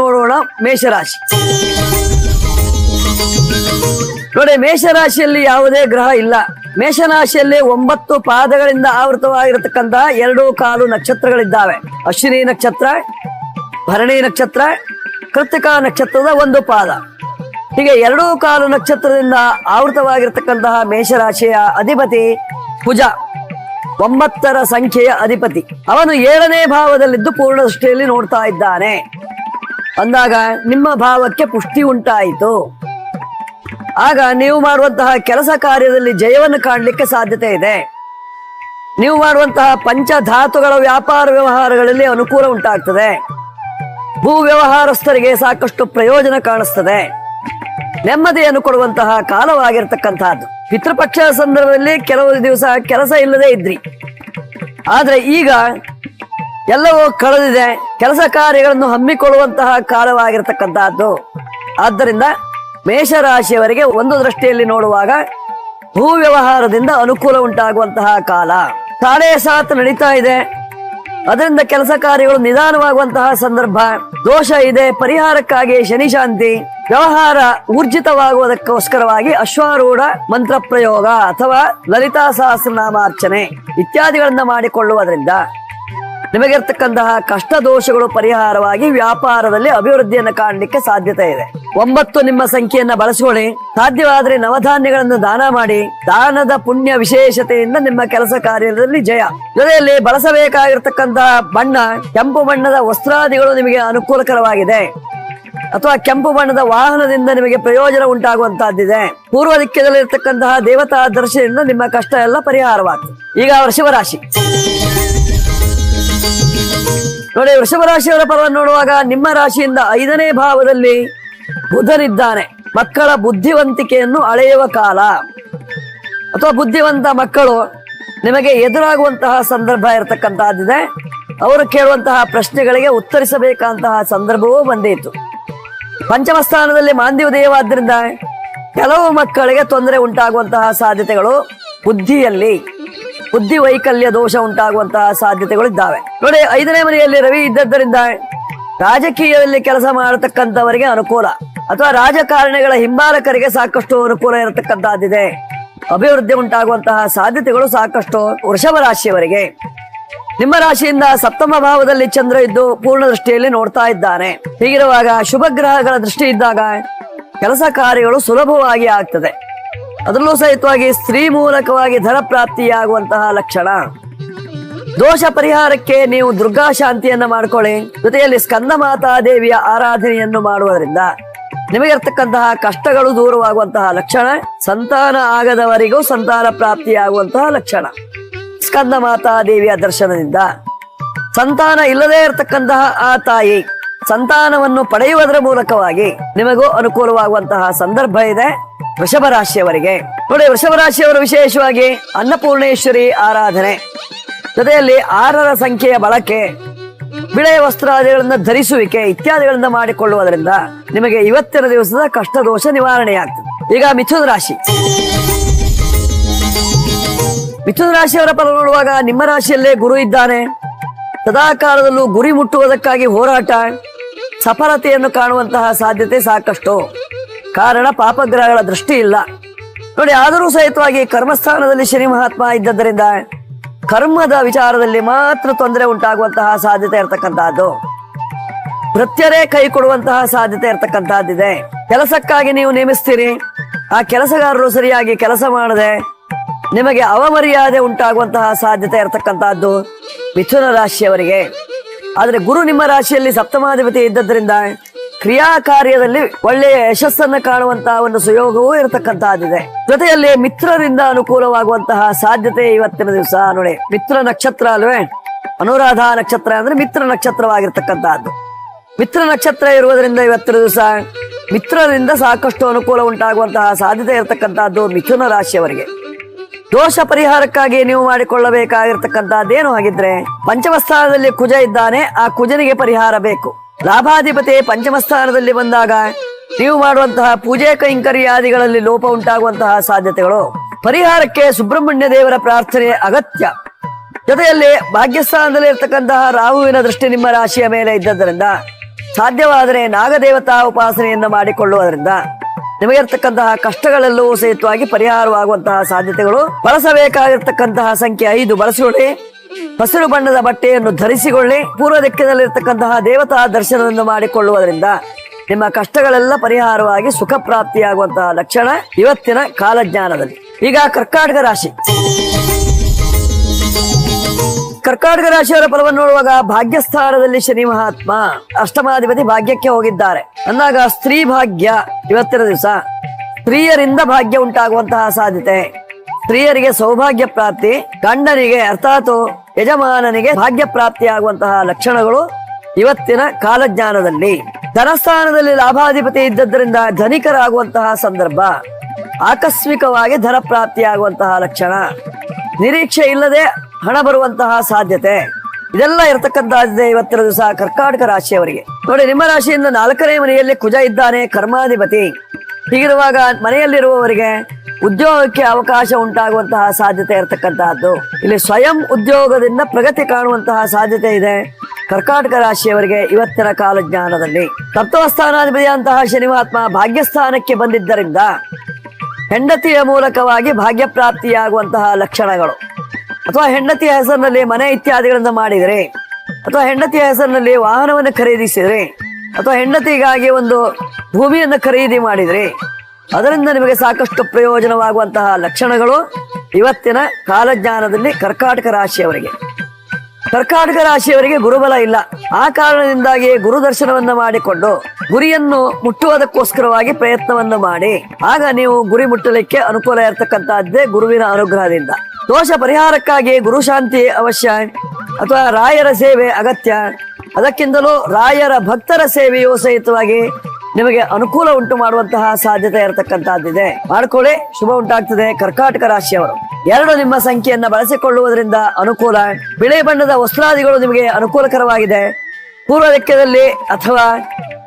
ನೋಡೋಣ ಮೇಷರಾಶಿ. ನೋಡಿ, ಮೇಷರಾಶಿಯಲ್ಲಿ ಯಾವುದೇ ಗ್ರಹ ಇಲ್ಲ. ಮೇಷರಾಶಿಯಲ್ಲಿ ಒಂಬತ್ತು ಪಾದಗಳಿಂದ ಆವೃತವಾಗಿರತಕ್ಕಂತಹ ಎರಡು ಕಾಲು ನಕ್ಷತ್ರಗಳಿದ್ದಾವೆ. ಅಶ್ವಿನಿ ನಕ್ಷತ್ರ, ಭರಣಿ ನಕ್ಷತ್ರ ಕೃತಿಕಾ ನಕ್ಷತ್ರದ ಒಂದು ಪಾದ. ಹೀಗೆ ಎರಡೂ ಕಾಲು ನಕ್ಷತ್ರದಿಂದ ಆವೃತವಾಗಿರತಕ್ಕಂತಹ ಮೇಷರಾಶಿಯ ಅಧಿಪತಿ ಕುಜ ಒಂಬತ್ತರ ಸಂಖ್ಯೆಯ ಅಧಿಪತಿ. ಅವನು ಏಳನೇ ಭಾವದಲ್ಲಿದ್ದು ಪೂರ್ಣ ದೃಷ್ಟಿಯಲ್ಲಿ ನೋಡ್ತಾ ಇದ್ದಾನೆ. ಅಂದಾಗ ನಿಮ್ಮ ಭಾವಕ್ಕೆ ಪುಷ್ಟಿ ಉಂಟಾಯಿತು. ಆಗ ನೀವು ಮಾಡುವಂತಹ ಕೆಲಸ ಕಾರ್ಯದಲ್ಲಿ ಜಯವನ್ನು ಕಾಣಲಿಕ್ಕೆ ಸಾಧ್ಯತೆ ಇದೆ. ನೀವು ಮಾಡುವಂತಹ ಪಂಚಧಾತುಗಳ ವ್ಯಾಪಾರ ವ್ಯವಹಾರಗಳಲ್ಲಿ ಅನುಕೂಲ ಉಂಟಾಗ್ತದೆ. ಭೂ ವ್ಯವಹಾರಸ್ಥರಿಗೆ ಸಾಕಷ್ಟು ಪ್ರಯೋಜನ ಕಾಣಿಸ್ತದೆ. ನೆಮ್ಮದಿಯನ್ನು ಕೊಡುವಂತಹ ಕಾಲವಾಗಿರ್ತಕ್ಕಂತಹದ್ದು ಪಿತೃಪಕ್ಷ ಸಂದರ್ಭದಲ್ಲಿ ಕೆಲವು ದಿವಸ ಕೆಲಸ ಇಲ್ಲದೆ ಇದ್ರಿ. ಆದ್ರೆ ಈಗ ಎಲ್ಲವೂ ಕಳೆದಿದೆ. ಕೆಲಸ ಕಾರ್ಯಗಳನ್ನು ಹಮ್ಮಿಕೊಳ್ಳುವಂತಹ ಕಾಲವಾಗಿರತಕ್ಕಂತಹದ್ದು. ಆದ್ದರಿಂದ ಮೇಷರಾಶಿಯವರಿಗೆ ಒಂದು ದೃಷ್ಟಿಯಲ್ಲಿ ನೋಡುವಾಗ ಭೂ ವ್ಯವಹಾರದಿಂದ ಅನುಕೂಲ ಉಂಟಾಗುವಂತಹ ಕಾಲ. ತಾಳೆ ಸಾತ್ ನಡೀತಾ ಇದೆ. ಅದರಿಂದ ಕೆಲಸ ಕಾರ್ಯಗಳು ನಿಧಾನವಾಗುವಂತಹ ಸಂದರ್ಭ. ದೋಷ ಇದೆ. ಪರಿಹಾರಕ್ಕಾಗಿ ಶನಿ ಶಾಂತಿ. ವ್ಯವಹಾರ ಊರ್ಜಿತವಾಗುವುದಕ್ಕೋಸ್ಕರವಾಗಿ ಅಶ್ವಾರೂಢ ಮಂತ್ರ ಪ್ರಯೋಗ ಅಥವಾ ಲಲಿತಾ ಸಹಸ್ರನಾಮಾರ್ಚನೆ ಇತ್ಯಾದಿಗಳನ್ನ ಮಾಡಿಕೊಳ್ಳುವುದರಿಂದ ನಿಮಗಿರ್ತಕ್ಕಂತಹ ಕಷ್ಟ ದೋಷಗಳು ಪರಿಹಾರವಾಗಿ ವ್ಯಾಪಾರದಲ್ಲಿ ಅಭಿವೃದ್ಧಿಯನ್ನು ಕಾಣಲಿಕ್ಕೆ ಸಾಧ್ಯತೆ ಇದೆ. ಒಂಬತ್ತು ನಿಮ್ಮ ಸಂಖ್ಯೆಯನ್ನ ಬಳಸಿಕೊಳ್ಳಿ. ಸಾಧ್ಯವಾದರೆ ನವಧಾನ್ಯಗಳನ್ನು ದಾನ ಮಾಡಿ. ದಾನದ ಪುಣ್ಯ ವಿಶೇಷತೆಯಿಂದ ನಿಮ್ಮ ಕೆಲಸ ಕಾರ್ಯದಲ್ಲಿ ಜಯ. ಜೊತೆಯಲ್ಲಿ ಬಳಸಬೇಕಾಗಿರ್ತಕ್ಕಂತಹ ಬಣ್ಣ, ಕೆಂಪು ಬಣ್ಣದ ವಸ್ತ್ರಾದಿಗಳು ನಿಮಗೆ ಅನುಕೂಲಕರವಾಗಿದೆ. ಅಥವಾ ಕೆಂಪು ಬಣ್ಣದ ವಾಹನದಿಂದ ನಿಮಗೆ ಪ್ರಯೋಜನ ಉಂಟಾಗುವಂತಹದ್ದಿದೆ. ಪೂರ್ವ ದಿಕ್ಕದಲ್ಲಿರ್ತಕ್ಕಂತಹ ದೇವತಾ ದರ್ಶನದಿಂದ ನಿಮ್ಮ ಕಷ್ಟ ಎಲ್ಲ ಪರಿಹಾರವಾಗುತ್ತೆ ಈಗ ಅವರ ರಾಶಿ ನೋಡಿ, ವೃಷಭ ರಾಶಿಯವರ ಪರವನ್ನು ನೋಡುವಾಗ ನಿಮ್ಮ ರಾಶಿಯಿಂದ ಐದನೇ ಭಾವದಲ್ಲಿ ಬುಧನಿದ್ದಾನೆ ಮಕ್ಕಳ ಬುದ್ಧಿವಂತಿಕೆಯನ್ನು ಅಳೆಯುವ ಕಾಲ. ಅಥವಾ ಬುದ್ಧಿವಂತ ಮಕ್ಕಳು ನಿಮಗೆ ಎದುರಾಗುವಂತಹ ಸಂದರ್ಭ ಇರತಕ್ಕಂತಹದ್ದಿದೆ ಅವರು ಕೇಳುವಂತಹ ಪ್ರಶ್ನೆಗಳಿಗೆ ಉತ್ತರಿಸಬೇಕಂತಹ ಸಂದರ್ಭವೂ ಬಂದಿತ್ತು. ಪಂಚಮ ಸ್ಥಾನದಲ್ಲಿ ಮಾಂದ್ಯ ಉದಯವಾದ್ರಿಂದ ಕೆಲವು ಮಕ್ಕಳಿಗೆ ತೊಂದರೆ ಉಂಟಾಗುವಂತಹ ಸಾಧ್ಯತೆಗಳು ಬುದ್ಧಿಯಲ್ಲಿ. ಬುದ್ಧಿ ವೈಕಲ್ಯ ದೋಷ ಉಂಟಾಗುವಂತಹ ಸಾಧ್ಯತೆಗಳು ಇದ್ದಾವೆ ನೋಡಿ, ಐದನೇ ಮನೆಯಲ್ಲಿ ರವಿ ಇದ್ದದ್ದರಿಂದ ರಾಜಕೀಯದಲ್ಲಿ ಕೆಲಸ ಮಾಡತಕ್ಕಂಥವರಿಗೆ ಅನುಕೂಲ. ಅಥವಾ ರಾಜಕಾರಣಿಗಳ ಹಿಂಬಾಲಕರಿಗೆ ಸಾಕಷ್ಟು ಅನುಕೂಲ ಇರತಕ್ಕಂತಹದ್ದಿದೆ ಅಭಿವೃದ್ಧಿ ಉಂಟಾಗುವಂತಹ ಸಾಧ್ಯತೆಗಳು ಸಾಕಷ್ಟು ವೃಷಭ ರಾಶಿಯವರಿಗೆ. ನಿಮ್ಮ ರಾಶಿಯಿಂದ ಸಪ್ತಮ ಭಾವದಲ್ಲಿ ಚಂದ್ರ ಇದ್ದು ಪೂರ್ಣ ದೃಷ್ಟಿಯಲ್ಲಿ ನೋಡ್ತಾ ಇದ್ದಾನೆ. ಹೀಗಿರುವಾಗ ಶುಭ ಗ್ರಹಗಳ ದೃಷ್ಟಿ ಇದ್ದಾಗ ಕೆಲಸ ಕಾರ್ಯಗಳು ಸುಲಭವಾಗಿ ಆಗ್ತದೆ. ಅದರಲ್ಲೂ ಸಹಿತವಾಗಿ ಸ್ತ್ರೀ ಮೂಲಕವಾಗಿ ಧನ ಪ್ರಾಪ್ತಿಯಾಗುವಂತಹ ಲಕ್ಷಣ. ದೋಷ ಪರಿಹಾರಕ್ಕೆ ನೀವು ದುರ್ಗಾ ಶಾಂತಿಯನ್ನ ಮಾಡ್ಕೊಳ್ಳಿ. ಜೊತೆಯಲ್ಲಿ ಸ್ಕಂದ ಮಾತಾ ದೇವಿಯ ಆರಾಧನೆಯನ್ನು ಮಾಡುವುದರಿಂದ ನಿಮಗಿರ್ತಕ್ಕಂತಹ ಕಷ್ಟಗಳು ದೂರವಾಗುವಂತಹ ಲಕ್ಷಣ, ಸಂತಾನ ಆಗದವರಿಗೂ ಸಂತಾನ ಪ್ರಾಪ್ತಿಯಾಗುವಂತಹ ಲಕ್ಷಣ. ಸ್ಕಂದ ಮಾತಾ ದೇವಿಯ ದರ್ಶನದಿಂದ ಸಂತಾನ ಇಲ್ಲದೇ ಇರತಕ್ಕಂತಹ ಆ ತಾಯಿ ಸಂತಾನವನ್ನು ಪಡೆಯುವುದರ ಮೂಲಕವಾಗಿ ನಿಮಗೂ ಅನುಕೂಲವಾಗುವಂತಹ ಸಂದರ್ಭ ಇದೆ. ವೃಷಭ ರಾಶಿಯವರಿಗೆ ನೋಡಿ ವೃಷಭ ರಾಶಿಯವರು ವಿಶೇಷವಾಗಿ ಅನ್ನಪೂರ್ಣೇಶ್ವರಿ ಆರಾಧನೆ. ಜೊತೆಯಲ್ಲಿ ಆರರ ಸಂಖ್ಯೆಯ ಬಳಕೆ, ಬಿಳೆಯ ವಸ್ತ್ರಾದಿಗಳನ್ನ ಧರಿಸುವಿಕೆ ಇತ್ಯಾದಿಗಳನ್ನ ಮಾಡಿಕೊಳ್ಳುವುದರಿಂದ ನಿಮಗೆ ಇವತ್ತಿನ ದಿವಸದ ಕಷ್ಟ ದೋಷ ನಿವಾರಣೆಯಾಗ್ತದೆ. ಈಗ ಮಿಥುನ ರಾಶಿ. ಮಿಥುನ ರಾಶಿಯವರ ಫಲ ನೋಡುವಾಗ ನಿಮ್ಮ ರಾಶಿಯಲ್ಲೇ ಗುರು ಇದ್ದಾನೆ. ಸದಾಕಾಲದಲ್ಲೂ ಗುರಿ ಮುಟ್ಟುವುದಕ್ಕಾಗಿ ಹೋರಾಟ, ಸಫಲತೆಯನ್ನು ಕಾಣುವಂತಹ ಸಾಧ್ಯತೆ ಸಾಕಷ್ಟು. ಕಾರಣ ಪಾಪಗ್ರಹಗಳ ದೃಷ್ಟಿ ಇಲ್ಲ. ನೋಡಿ, ಆದರೂ ಸಹಿತವಾಗಿ ಕರ್ಮಸ್ಥಾನದಲ್ಲಿ ಶನಿ ಮಹಾತ್ಮ ಇದ್ದದ್ದರಿಂದ ಕರ್ಮದ ವಿಚಾರದಲ್ಲಿ ಮಾತ್ರ ತೊಂದರೆ ಉಂಟಾಗುವಂತಹ ಸಾಧ್ಯತೆ ಇರತಕ್ಕಂತಹದ್ದು ವೃತ್ಯರೇ ಕೈ ಕೊಡುವಂತಹ ಸಾಧ್ಯತೆ ಇರತಕ್ಕಂತಹದ್ದಿದೆ ಕೆಲಸಕ್ಕಾಗಿ ನೀವು ನೇಮಿಸ್ತೀರಿ. ಆ ಕೆಲಸಗಾರರು ಸರಿಯಾಗಿ ಕೆಲಸ ಮಾಡದೆ ನಿಮಗೆ ಅವಮರ್ಯಾದೆ ಉಂಟಾಗುವಂತಹ ಸಾಧ್ಯತೆ ಇರತಕ್ಕಂತಹದ್ದು ಮಿಥುನ ರಾಶಿಯವರಿಗೆ. ಆದರೆ ಗುರು ನಿಮ್ಮ ರಾಶಿಯಲ್ಲಿ ಸಪ್ತಮಾಧಿಪತಿ ಇದ್ದದ್ರಿಂದ ಕ್ರಿಯಾ ಕಾರ್ಯದಲ್ಲಿ ಒಳ್ಳೆಯ ಯಶಸ್ಸನ್ನ ಕಾಣುವಂತಹ ಒಂದು ಸುಯೋಗವೂ ಇರತಕ್ಕಂತಹದ್ದಿದೆ. ಜೊತೆಯಲ್ಲಿ ಮಿತ್ರರಿಂದ ಅನುಕೂಲವಾಗುವಂತಹ ಸಾಧ್ಯತೆ ಇವತ್ತಿನ ದಿವಸ ನೋಡಿ. ಮಿತ್ರ ನಕ್ಷತ್ರ ಅಲ್ವೇ? ಅನುರಾಧ ನಕ್ಷತ್ರ ಅಂದ್ರೆ ಮಿತ್ರ ನಕ್ಷತ್ರವಾಗಿರ್ತಕ್ಕಂತಹದ್ದು. ಮಿತ್ರ ನಕ್ಷತ್ರ ಇರುವುದರಿಂದ ಇವತ್ತಿನ ದಿವಸ ಮಿತ್ರರಿಂದ ಸಾಕಷ್ಟು ಅನುಕೂಲ ಉಂಟಾಗುವಂತಹ ಸಾಧ್ಯತೆ ಇರತಕ್ಕಂತಹದ್ದು ಮಿಥುನ ರಾಶಿಯವರಿಗೆ. ದೋಷ ಪರಿಹಾರಕ್ಕಾಗಿ ನೀವು ಮಾಡಿಕೊಳ್ಳಬೇಕಾಗಿರ್ತಕ್ಕಂತಹದ್ದೇನು ಆಗಿದ್ರೆ ಪಂಚಮ ಸ್ಥಾನದಲ್ಲಿ ಕುಜ ಇದ್ದಾನೆ, ಆ ಕುಜನಿಗೆ ಪರಿಹಾರ ಬೇಕು. ಲಾಭಾಧಿಪತಿ ಪಂಚಮ ಸ್ಥಾನದಲ್ಲಿ ಬಂದಾಗ ನೀವು ಮಾಡುವಂತಹ ಪೂಜೆ ಕೈಂಕರ್ಯಾದಿಗಳಲ್ಲಿ ಲೋಪ ಉಂಟಾಗುವಂತಹ ಸಾಧ್ಯತೆಗಳು. ಪರಿಹಾರಕ್ಕೆ ಸುಬ್ರಹ್ಮಣ್ಯ ದೇವರ ಪ್ರಾರ್ಥನೆ ಅಗತ್ಯ. ಜೊತೆಯಲ್ಲಿ ಭಾಗ್ಯಸ್ಥಾನದಲ್ಲಿ ಇರತಕ್ಕಂತಹ ರಾಹುವಿನ ದೃಷ್ಟಿ ನಿಮ್ಮ ರಾಶಿಯ ಮೇಲೆ ಇದ್ದದ್ದರಿಂದ, ಸಾಧ್ಯವಾದರೆ ನಾಗದೇವತಾ ಉಪಾಸನೆಯನ್ನು ಮಾಡಿಕೊಳ್ಳುವುದರಿಂದ ನಿಮಗಿರ್ತಕ್ಕಂತಹ ಕಷ್ಟಗಳೆಲ್ಲವೂ ಸಹಿತವಾಗಿ ಪರಿಹಾರವಾಗುವಂತಹ ಸಾಧ್ಯತೆಗಳು. ಬಳಸಬೇಕಾಗಿರ್ತಕ್ಕಂತಹ ಸಂಖ್ಯೆ ಐದು ಬಳಸಿಕೊಳ್ಳಿ. ಹಸಿರು ಬಣ್ಣದ ಬಟ್ಟೆಯನ್ನು ಧರಿಸಿಕೊಳ್ಳಿ. ಪೂರ್ವ ದಿಕ್ಕಿನಲ್ಲಿರ್ತಕ್ಕಂತಹ ದೇವತಾ ದರ್ಶನವನ್ನು ಮಾಡಿಕೊಳ್ಳುವುದರಿಂದ ನಿಮ್ಮ ಕಷ್ಟಗಳೆಲ್ಲ ಪರಿಹಾರವಾಗಿ ಸುಖ ಪ್ರಾಪ್ತಿಯಾಗುವಂತಹ ಲಕ್ಷಣ ಇವತ್ತಿನ ಕಾಲಜ್ಞಾನದಲ್ಲಿ. ಈಗ ಕರ್ಕಾಟಕ ರಾಶಿ. ಕರ್ಕಾಟಕ ರಾಶಿಯವರ ಫಲವನ್ನು ನೋಡುವಾಗ ಭಾಗ್ಯಸ್ಥಾನದಲ್ಲಿ ಶನಿ ಮಹಾತ್ಮ. ಅಷ್ಟಮಾಧಿಪತಿ ಭಾಗ್ಯಕ್ಕೆ ಹೋಗಿದ್ದಾರೆ. ಅಂದಾಗ ಸ್ತ್ರೀ ಭಾಗ್ಯ ಇವತ್ತಿನ ದಿವಸ. ಸ್ತ್ರೀಯರಿಂದ ಭಾಗ್ಯ ಉಂಟಾಗುವಂತಹ ಸಾಧ್ಯತೆ. ಸ್ತ್ರೀಯರಿಗೆ ಸೌಭಾಗ್ಯ ಪ್ರಾಪ್ತಿ, ಗಂಡನಿಗೆ ಅರ್ಥಾತ್ ಯಜಮಾನನಿಗೆ ಭಾಗ್ಯ ಪ್ರಾಪ್ತಿಯಾಗುವಂತಹ ಲಕ್ಷಣಗಳು ಇವತ್ತಿನ ಕಾಲಜ್ಞಾನದಲ್ಲಿ. ಧನಸ್ಥಾನದಲ್ಲಿ ಲಾಭಾಧಿಪತಿ ಇದ್ದದ್ದರಿಂದ ಧನಿಕರಾಗುವಂತಹ ಸಂದರ್ಭ, ಆಕಸ್ಮಿಕವಾಗಿ ಧನ ಪ್ರಾಪ್ತಿಯಾಗುವಂತಹ ಲಕ್ಷಣ, ನಿರೀಕ್ಷೆ ಇಲ್ಲದೆ ಹಣ ಬರುವಂತಹ ಸಾಧ್ಯತೆ. ಇದೆಲ್ಲ ಇರತಕ್ಕಂತಹದ್ದೇ ಇವತ್ತಿನ ದಿವಸ ಕರ್ಕಾಟಕ ರಾಶಿಯವರಿಗೆ. ನೋಡಿ, ನಿಮ್ಮ ರಾಶಿಯಿಂದ ನಾಲ್ಕನೇ ಮನೆಯಲ್ಲಿ ಕುಜ ಇದ್ದಾನೆ ಕರ್ಮಾಧಿಪತಿ. ಹೀಗಿರುವಾಗ ಮನೆಯಲ್ಲಿರುವವರಿಗೆ ಉದ್ಯೋಗಕ್ಕೆ ಅವಕಾಶ ಉಂಟಾಗುವಂತಹ ಸಾಧ್ಯತೆ ಇರತಕ್ಕಂತಹದ್ದು. ಇಲ್ಲಿ ಸ್ವಯಂ ಉದ್ಯೋಗದಿಂದ ಪ್ರಗತಿ ಕಾಣುವಂತಹ ಸಾಧ್ಯತೆ ಇದೆ. ಕರ್ಕಾಟಕ ರಾಶಿಯವರಿಗೆ ಇವತ್ತಿನ ಕಾಲಜ್ಞಾನದಲ್ಲಿ. ಜ್ಞಾನದಲ್ಲಿ ಸ್ಥಾನಾಧಿಪತಿಯಂತಹ ಶನಿಮಾತ್ಮ ಭಾಗ್ಯಸ್ಥಾನಕ್ಕೆ ಬಂದಿದ್ದರಿಂದ ಹೆಂಡತಿಯ ಮೂಲಕವಾಗಿ ಭಾಗ್ಯ ಪ್ರಾಪ್ತಿಯಾಗುವಂತಹ ಲಕ್ಷಣಗಳು. ಅಥವಾ ಹೆಂಡತಿಯ ಹೆಸರಿನಲ್ಲಿ ಮನೆ ಇತ್ಯಾದಿಗಳನ್ನು ಮಾಡಿದರೆ, ಅಥವಾ ಹೆಂಡತಿಯ ಹೆಸರಿನಲ್ಲಿ ವಾಹನವನ್ನು ಖರೀದಿಸಿದರೆ ಅಥವಾ ಹೆಂಡತಿಗಾಗಿ ಒಂದು ಭೂಮಿಯನ್ನು ಖರೀದಿ ಮಾಡಿದರೆ, ಅದರಿಂದ ನಿಮಗೆ ಸಾಕಷ್ಟು ಪ್ರಯೋಜನವಾಗುವಂತಹ ಲಕ್ಷಣಗಳು ಇವತ್ತಿನ ಕಾಲಜ್ಞಾನದಲ್ಲಿ ಕರ್ಕಾಟಕ ರಾಶಿಯವರಿಗೆ. ಕರ್ಕಾಟಕ ರಾಶಿಯವರಿಗೆ ಗುರುಬಲ ಇಲ್ಲ. ಆ ಕಾರಣದಿಂದಾಗಿ ಗುರು ದರ್ಶನವನ್ನ ಮಾಡಿಕೊಂಡು ಗುರಿಯನ್ನು ಮುಟ್ಟುವುದಕ್ಕೋಸ್ಕರವಾಗಿ ಪ್ರಯತ್ನವನ್ನು ಮಾಡಿ, ಆಗ ನೀವು ಗುರಿ ಮುಟ್ಟಲಿಕ್ಕೆ ಅನುಕೂಲ ಇರತಕ್ಕಂತಹದ್ದೇ ಗುರುವಿನ ಅನುಗ್ರಹದಿಂದ. ದೋಷ ಪರಿಹಾರಕ್ಕಾಗಿ ಗುರುಶಾಂತಿ ಅವಶ್ಯ, ಅಥವಾ ರಾಯರ ಸೇವೆ ಅಗತ್ಯ ಅದಕ್ಕಿಂತಲೂ ರಾಯರ ಭಕ್ತರ ಸೇವೆಯು ಸಹಿತವಾಗಿ ನಿಮಗೆ ಅನುಕೂಲ ಉಂಟು ಮಾಡುವಂತಹ ಸಾಧ್ಯತೆ ಇರತಕ್ಕಂತಹದ್ದಿದೆ. ಮಾಡ್ಕೊಳ್ಳಿ ಶುಭ ಉಂಟಾಗ್ತದೆ ಕರ್ಕಾಟಕ ರಾಶಿಯವರು. ಎರಡು ನಿಮ್ಮ ಸಂಖ್ಯೆಯನ್ನ ಬಳಸಿಕೊಳ್ಳುವುದರಿಂದ ಅನುಕೂಲ. ಬಿಳಿ ಬಣ್ಣದ ವಸ್ತ್ರಾದಿಗಳು ನಿಮಗೆ ಅನುಕೂಲಕರವಾಗಿದೆ. ಪೂರ್ವ ಲೆಕ್ಕದಲ್ಲಿ ಅಥವಾ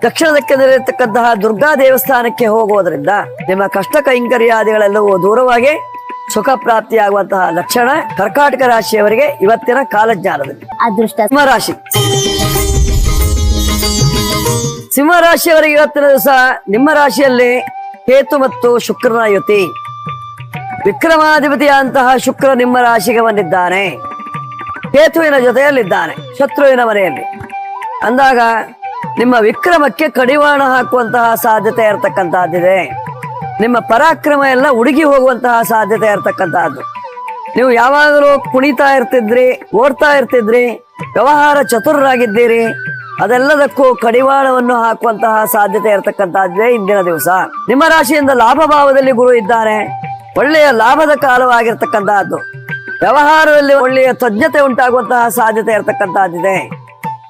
ದಕ್ಷಿಣ ಲೆಕ್ಕದಲ್ಲಿರತಕ್ಕಂತಹ ದುರ್ಗಾ ದೇವಸ್ಥಾನಕ್ಕೆ ಹೋಗುವುದರಿಂದ ನಿಮ್ಮ ಕಷ್ಟ ಕೈಂಕರ್ಯಾದಿಗಳೆಲ್ಲವೂ ದೂರವಾಗಿ ಸುಖ ಪ್ರಾಪ್ತಿಯಾಗುವಂತಹ ಲಕ್ಷಣ ಕರ್ಕಾಟಕ ರಾಶಿಯವರಿಗೆ ಇವತ್ತಿನ ಕಾಲಜ್ಞಾನದಲ್ಲಿ. ಅದೃಷ್ಟ. ಸಿಂಹರಾಶಿ ಸಿಂಹರಾಶಿಯವರಿಗೆ ಇವತ್ತಿನ ದಿವಸ ನಿಮ್ಮ ರಾಶಿಯಲ್ಲಿ ಕೇತು ಮತ್ತು ಶುಕ್ರನ ಯುತಿ. ವಿಕ್ರಮಾಧಿಪತಿಯಂತಹ ಶುಕ್ರ ನಿಮ್ಮ ರಾಶಿಗೆ ಬಂದಿದ್ದಾನೆ. ಕೇತುವಿನ ಜೊತೆಯಲ್ಲಿದ್ದಾನೆ, ಶತ್ರುವಿನ ಮನೆಯಲ್ಲಿ. ಅಂದಾಗ ನಿಮ್ಮ ವಿಕ್ರಮಕ್ಕೆ ಕಡಿವಾಣ ಹಾಕುವಂತಹ ಸಾಧ್ಯತೆ ಇರತಕ್ಕಂತಹದ್ದಿದೆ. ನಿಮ್ಮ ಪರಾಕ್ರಮ ಎಲ್ಲ ಉಡುಗಿ ಹೋಗುವಂತಹ ಸಾಧ್ಯತೆ ಇರತಕ್ಕಂತಹದ್ದು. ನೀವು ಯಾವಾಗಲೂ ಕುಣಿತಾ ಇರ್ತಿದ್ರಿ, ಓಡ್ತಾ ಇರ್ತಿದ್ರಿ, ವ್ಯವಹಾರ ಚತುರರಾಗಿದ್ದೀರಿ ಅದೆಲ್ಲದಕ್ಕೂ ಕಡಿವಾಣವನ್ನು ಹಾಕುವಂತಹ ಸಾಧ್ಯತೆ ಇರತಕ್ಕಂತಹದ್ದೇ ಇಂದಿನ ದಿವಸ. ನಿಮ್ಮ ರಾಶಿಯಿಂದ ಲಾಭ ಭಾವದಲ್ಲಿ ಗುರು ಇದ್ದಾರೆ. ಒಳ್ಳೆಯ ಲಾಭದ ಕಾಲವಾಗಿರ್ತಕ್ಕಂತಹದ್ದು. ವ್ಯವಹಾರದಲ್ಲಿ ಒಳ್ಳೆಯ ತಜ್ಞತೆ ಉಂಟಾಗುವಂತಹ ಸಾಧ್ಯತೆ ಇರತಕ್ಕಂತಹದ್ದಿದೆ.